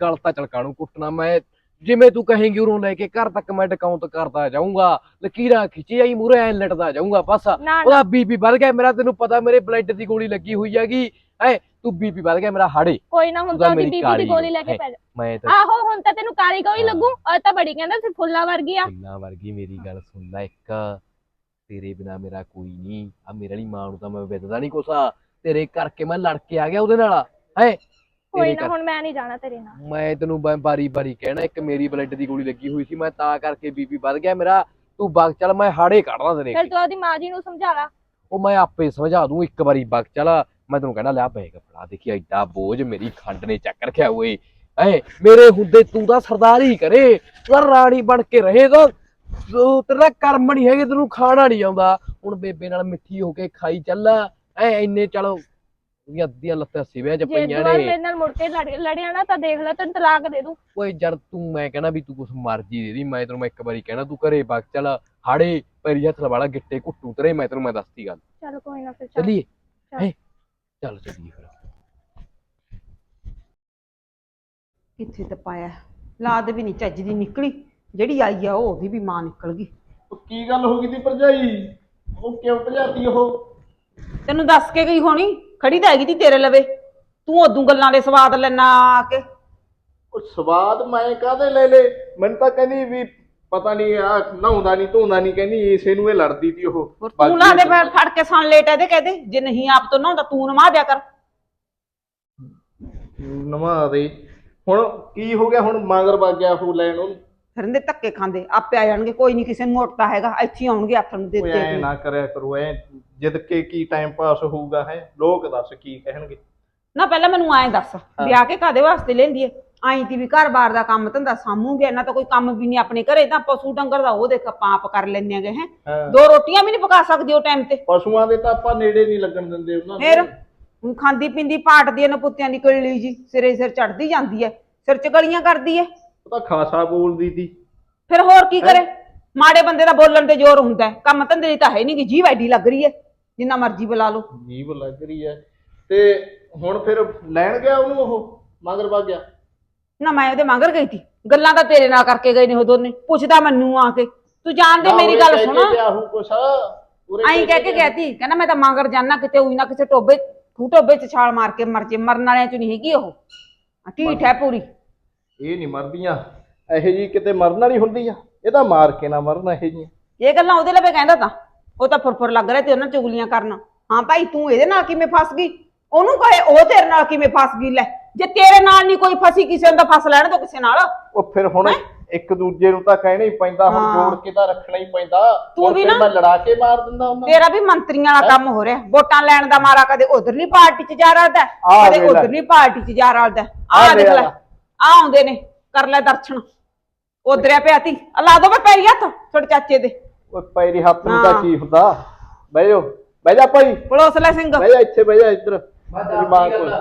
ਗਲ ਤਾਂ ਚਲਕਾਣੂ ਕੁੱਟਣਾ ਮੈਂ ਜਿਵੇਂ ਤੂੰ ਕਹੇਂਗੀ ਉਰੋਂ ਲੈ ਕੇ ਘਰ ਤੱਕ ਮੈਂ ਡਕਾਉਂਟ ਕਰਦਾ ਜਾਊਂਗਾ ਲਕੀਰਾਂ ਖਿੱਚੀ ਆਈ ਮੂਰੇ ਐ ਲਟਦਾ ਜਾਊਂਗਾ ਬਸ। ਨਾ ਨਾ। ਉਹਦਾ ਬੀਪੀ ਵੱਧ ਗਿਆ ਮੇਰਾ ਤੈਨੂੰ ਪਤਾ ਮੇਰੇ ਬਲੱਡ ਦੀ ਗੋਲੀ ਲੱਗੀ ਹੋਈ ਹੈਗੀ ਐ ਤੂੰ ਬੀਪੀ ਵੱਧ ਗਿਆ ਮੇਰਾ ਹਾੜੇ। ਕੋਈ ਨਾ ਹੁਣ ਤਾਂ ਉਹਦੀ ਬੀਬੀ ਦੀ ਗੋਲੀ ਲੈ ਕੇ। ਪੈ ਜਾ। ਮੈਂ ਤਾਂ ਆਹੋ ਹੁਣ ਤਾਂ ਤੈਨੂੰ ਕਾਲੀ ਹਾਂ। ਲੱਗੂ। ਉਹ ਤਾਂ ਬੜੀ ਕਹਿੰਦਾ ਸੀ ਫੁੱਲਾਂ ਵਰਗੀ ਆ। ਫੁੱਲਾਂ ਵਰਗੀ ਮੇਰੀ ਗੱਲ ਸੁਣ ਲੈ ਇੱਕ। ਤੇਰੇ ਬਿਨਾ ਮੇਰਾ ਕੋਈ ਨਹੀਂ। ਆ ਮੇਰੇ ਵਾਲੀ ਮਾਂ ਨੂੰ ਤਾਂ ਮੈਂ ਵਿਦਦਾ ਨਹੀਂ ਕੋਸਾ ਤੇਰੇ ਕਰਕੇ ਮੈਂ ਲੜ ਕੇ ਆ ਗਿਆ ਉਹਦੇ ਨਾਲ। ਹੈ? ਕੋਈ ਨਾ ਹੁਣ ਮੈਂ ਨਹੀਂ ਜਾਣਾ ਤੇਰੇ ਨਾਲ। ਮੈਂ ਤੈਨੂੰ ਬਾਰੀ ਬਾਰੀ ਕਹਿਣਾ ਇੱਕ ਮੇਰੀ ਬਲੱਡ ਦੀ ਗੋਲੀ ਲੱਗੀ ਹੋਈ ਸੀ ਮੈਂ ਤਾਂ ਕਰਕੇ ਬੀਪੀ ਵੱਧ ਗਿਆ ਮੇਰਾ। ਤੂੰ ਬਗ ਚੱਲ ਮੈਂ ਹਾੜੇ ਕੱਢਦਾ ਤੇਰੇ ਫਿਰ ਤੂੰ ਉਹਦੀ ਮਾਂ ਜੀ ਨੂੰ ਸਮਝਾ ਲਾ। ਉਹ ਮੈਂ ਆਪੇ ਸਮਝਾ ਦੂੰ ਇੱਕ ਵਾਰੀ ਬਗ ਚੱਲ। ਮੈਂ ਤੈਨੂੰ ਕਹਿਣਾ ਲਿਆ ਬੈਗ ਫੜਾ ਦੇਖੀ ਐਡਾ ਬੋਝ ਮੇਰੀ ਖੰਡ ਨੇ ਚੱਕ ਰੱਖਿਆ ਓਏ। ਐ ਮੇਰੇ ਹੁੰਦੇ ਤੂੰ ਤਾਂ ਸਰਦਾਰੀ ਕਰੇ ਤੂੰ ਰਾਣੀ ਬਣ ਕੇ ਰਹੇ ਤਾਂ ਤੂੰ- ਤੇਰਾ ਕਰਮ ਨਹੀਂ ਹੈਗੇ ਤੈਨੂੰ ਖਾਣਾ ਨਹੀਂ ਆਉਂਦਾ। ਹੁਣ ਬੇਬੇ ਨਾਲ ਮਿੱਠੀ ਹੋ ਕੇ ਖਾਈ ਚੱਲ। ਐ ਇੰਨੇ ਚਲੋ ਉਹਦੀਆਂ ਅੱਧੀਆਂ ਲੱਤਾਂ ਸਿਵਿਆਂ ਚ ਜੇ ਪਈਆਂ ਨੇ। ਮੇਰੇ ਨਾਲ ਮੁੜ ਕੇ ਲੜ- ਲੜਿਆ ਨਾ ਤਾਂ ਦੇਖ ਲੈ ਤੈਨੂੰ ਤਲਾਕ ਦੇ ਦੂੰ। ਓਏ ਜਦ ਤੂੰ ਮੈਂ ਕਹਿਣਾ ਵੀ ਤੂੰ ਕੁਛ ਮਰਜ਼ੀ ਦੇ ਦੀ ਮੈਂ ਤੈਨੂੰ ਮੈਂ ਇੱਕ ਵਾਰੀ ਕਹਿਣਾ ਤੂੰ ਘਰੇ ਬਗ ਚੱਲ। ਹਾੜੇ ਪੈਰੀ ਹੱਥ ਵਾਲਾ ਗਿੱਟੇ ਘੁੱਟੂ ਤੇਰੇ ਮੈਂ ਤੈਨੂੰ ਮੈਂ ਦੱਸਤੀ ਗੱਲ। ਚੱਲ ਕੋਈ ਨਾ ਫਿਰ ਚੱਲ। ਚੱਲੀਏ। ਚੱਲ। ਹੈ? ਚੱਲ ਚੱਲੀਏ ਫਿਰ। ਕਿੱਥੇ ਤੇ ਪਾਇਆ ਲਾਦ ਵੀ ਨਹੀਂ ਚੱਜ ਦੀ ਨਿਕਲੀ। ਜਿਹੜੀ ਆਈ ਆ ਉਹ ਉਹਦੀ ਵੀ ਮਾਂ ਨਿਕਲ ਗਈ। ਉਹ ਕੀ ਗੱਲ ਹੋ ਗਈ ਤੀ ਭਰਜਾਈ? ਉਹ ਕਿਉਂ ਭਜਾਤੀ ਉਹ? ਤੈਨੂੰ ਦੱਸ ਕੇ ਗਈ ਹੋਣੀ? ਖੜੀ ਤਾਂ ਹੈਗੀ ਤੀ ਤੇਰੇ ਲਵੇ। ਤੂੰ ਉਦੋਂ ਗੱਲਾਂ ਦੇ ਸਵਾਦ ਲੈਣਾ ਆ ਕੇ। ਉਹ ਸਵਾਦ ਮੈਂ ਕਾਹਦੇ ਲੈ ਲੇ ਮੈਨੂੰ ਤਾਂ ਕਹਿੰਦੀ ਵੀ ਪਤਾ ਨਹੀਂ ਆ ਨਹਾਉਂਦਾ ਨਹੀਂ ਧੋਂਦਾ ਨਹੀਂ ਕਹਿੰਦੀ ਇਸੇ ਨੂੰ ਇਹ ਲੜਦੀ ਤੀ ਉਹ। ਹੋਰ ਤੂੰ ਲਾ ਦੇ ਫਿਰ ਫੜ ਕੇ ਸਣ ਲੇਟ ਇਹਦੇ ਕਹਦੇ। ਜੇ ਨਹੀਂ ਆਪ ਤੋਂ ਨਹਾਉਂਦਾ ਤੂੰ ਨਵਾ ਦਿਆ ਕਰ। ਨਵਾ ਦੇ। ਹੁਣ ਕੀ ਹੋ ਗਿਆ? ਹੁਣ ਮਗਰ ਵਗ ਗਿਆ ਉਹ ਲੈਣ ਉਹਨੂੰ ਫਿਰ ਇਹਦੇ ਧੱਕੇ ਖਾਂਦੇ। ਆਪੇ ਆ ਜਾਣਗੇ ਕੋਈ ਨਹੀਂ ਕਿਸੇ ਨੂੰ ਮੋਟਦਾ ਹੈਗਾ। ਇੱਥੇ ਹੀ ਆਉਣਗੇ ਆਥਣ ਨੂੰ ਦੇ ਦੇ ਨਾ ਕਰਿਆ ਕਰੋ ਐ ਜਿੱਦ ਕੇ ਕੀ ਟਾਈਮ ਪਾਸ ਹੋਊਗਾ ਹੈ? ਲੋਕ ਦੱਸ ਕੀ ਕਹਿਣਗੇ। ਨਾ ਪਹਿਲਾਂ ਮੈਨੂੰ ਐਂ ਦੱਸ ਵਿਆਹ ਕੇ ਕਾਦੇ ਵਾਸਤੇ ਲੈਂਦੀ ਐ? ਆਈ ਤੀ ਵੀ ਘਰ-ਬਾਰ ਦਾ ਕੰਮ ਧੰਦਾ ਸਾਮੂਗੇ ਇਹਨਾਂ ਤਾਂ ਕੋਈ ਕੰਮ ਵੀ ਨਹੀਂ ਆਪਣੇ ਘਰੇ ਤਾਂ ਪਸ਼ੂ ਡੰਗਰ ਦਾ ਉਹ ਦੇਖ ਆਪਾਂ ਆਪ ਕਰ ਲੈਂਦੇ ਆਂਗੇ ਹੈ। ਹਾਂ। ਦੋ ਰੋਟੀਆਂ ਵੀ ਨਹੀਂ ਪਕਾ ਸਕਦੀ ਉਹ ਟਾਈਮ ਤੇ। ਪਸ਼ੂਆਂ ਦੇ ਤਾਂ ਆਪਾਂ ਨੇੜੇ ਨਹੀਂ ਲੱਗਣ ਦਿੰਦੇ ਉਹਨਾਂ ਨੂੰ। ਫੇਰ ਹੁਣ ਖਾਂਦੀ ਪਿੰਦੀ ਪਾਟਦੀ ਐ ਨਪੁੱਤਿਆਂ ਦੀ ਕਲੀ ਜੀ ਸਿਰੇ ਸਿਰ ਚੜਦੀ ਜਾਂਦੀ ਐ ਸਿਰ ਚ ਗਲੀਆਂ ਕਰਦੀ ਐ ਉਹ ਤਾਂ ਖਾਸਾ ਬੋਲਦੀ ਸੀ। ਫਿਰ ਹੋਰ ਕੀ ਕਰੇ? ਮਾੜੇ ਬੰਦੇ ਦਾ ਬੋਲਣ ਤੇ ਜ਼ੋਰ ਹੁੰਦਾ ਹੈ। ਕੰਮ ਧੰਦੇ ਦੀ ਤਾਂ ਹੈ ਨਹੀਂ ਕਿ ਜੀਵ ਐਡੀ ਲੱਗ ਰਹੀ ਐ ਜਿੰਨਾ ਮਰਜ਼ੀ ਬੁਲਾ ਲਓ। ਜੀਬ ਲੱਗ ਰਹੀ ਹੈ। ਤੇ ਹੁਣ ਫਿਰ ਲੈਣ ਗਿਆ ਉਹਨੂੰ ਉਹ ਮਗਰ ਵਗ ਗਿਆ। ਨਾ ਮੈਂ ਉਹਦੇ ਮਗਰ ਗਈ ਸੀ। ਗੱਲਾਂ ਤਾਂ ਤੇਰੇ ਨਾਲ ਕਰਕੇ ਗਏ ਨੇ ਉਹ ਦੋਨੇ। ਪੁੱਛਦਾ ਮੈਨੂੰ ਆ ਕੇ। ਤੂੰ ਜਾਣਦੇ ਮੇਰੀ ਗੱਲ ਸੁਣ। ਗਿਆ ਕੁਛ। ਉਰੇ ਆਈ ਕਹਿ ਕੇ ਗਈ ਕਹਿੰਦਾ ਮੈਂ ਤਾਂ ਮਗਰ ਜਾਣਾ ਕਿਤੇ ਉਹੀ ਨਾ ਕਿਸੇ ਟੋਬੇ ਖੂ ਟੋਬੇ ਚ ਛਾਲ ਮਾਰ ਕੇ ਮਰ ਜੇ। ਮਰਨ ਵਾਲਿਆਂ ਚ ਨਹੀਂ ਹੈਗੀ ਉਹ। ਢੀਠ ਹੈ ਪੂਰੀ। ਇਹ ਨਹੀਂ ਮਰਦੀਆਂ। ਇਹੋ ਜੀ ਕਿਤੇ ਮਰਨ ਵਾਲੀ ਹੁੰਦੀ ਆ। ਇਹ ਤਾਂ ਮਾਰ ਕੇ ਨਾ ਮਰਨ ਇਹੋ ਜੀ ਇਹ ਗੱਲਾਂ ਉਹਦੇ ਲਵੇ ਕਹਿੰਦਾ ਤਾਂ। ਉਹ ਤਾਂ ਫੁਰਫੁਰ ਲੱਗ ਰਿਹਾ ਤੇ ਉਹਨਾਂ ਚੁਗਲੀਆਂ ਕਰਨ। ਹਾਂ ਭਾਈ ਤੂੰ ਇਹਦੇ ਨਾਲ ਕਿਵੇਂ ਫਸ ਗਈ? ਉਹਨੂੰ ਕਹੇ ਉਹ ਤੇਰੇ ਨਾਲ ਕਿਵੇਂ ਫਸ ਗਈ? ਲੈ। ਜੇ ਤੇਰੇ ਨਾਲ ਨਹੀਂ ਕੋਈ ਫਸੀ ਕਿਸੇ ਨੂੰ ਤਾਂ ਫਸ ਲੈਣ ਤੋਂ ਕਿਸੇ ਨਾਲ। ਉਹ ਫਿਰ ਹੁਣ ਇੱਕ ਦੂਜੇ ਨੂੰ ਤਾਂ ਕਹਿਣਾ ਹੀ ਪੈਂਦਾ ਹੁਣ ਹਾਂ। ਜੋੜ ਕੇ ਤਾਂ ਰੱਖਣਾ ਹੀ ਪੈਂਦਾ। ਤੂੰ ਵੀ ਫਿਰ ਨਾ- ਮੈਂ ਲੜਾ ਕੇ ਮਾਰ ਦਿੰਦਾ ਉਹਨਾਂ। ਤੇਰਾ ਵੀ ਮੰਤਰੀਆਂ ਵਾਲਾ ਕੰਮ ਹੋ ਰਿਹਾ। ਵੋਟਾਂ ਲੈਣ ਦਾ ਮਾਰਾ ਕਦੇ ਉਧਰ ਨਹੀਂ ਪਾਰਟੀ 'ਚ ਜਾ ਰਲਦਾ ਆਹ ਕਦੇ ਵੇਖ ਲੈ। ਉਧਰ ਨਹੀਂ ਪਾਰਟੀ 'ਚ ਜਾ ਰਲਦਾ ਆਹ ਆਹ ਦੇਖ ਵੇਖ ਲੈ ਲੈ। ਆ ਆਉਂਦੇ ਨੇ ਕਰ ਲੈ ਦਰਸ਼ਨ। ਉਧਰਿਆ ਪਿਆ ਤੀ। ਆ ਲਾ ਦੋ ਮੈਂ ਪੈਰੀ ਹੱਥ ਤੁਹਾਡੇ ਚਾਚੇ ਦੇ। ਉਹ ਪੈਰੀ ਹੱਥ ਨੂੰ ਤਾਂ ਹਾਂ। ਕੀ ਹੁੰਦਾ? ਬਹਿ ਜਾਓ। ਬਹਿ ਜਾ ਭਾਈ। ਪੜੋਸ ਲੈ ਸਿੰਘ। ਬਹਿ ਜਾ ਇੱਥੇ ਬਹਿ ਜਾ ਇੱਧਰ। ਮੈਂ ਤੇਰੀ ਮਾਂ ਕੋਲ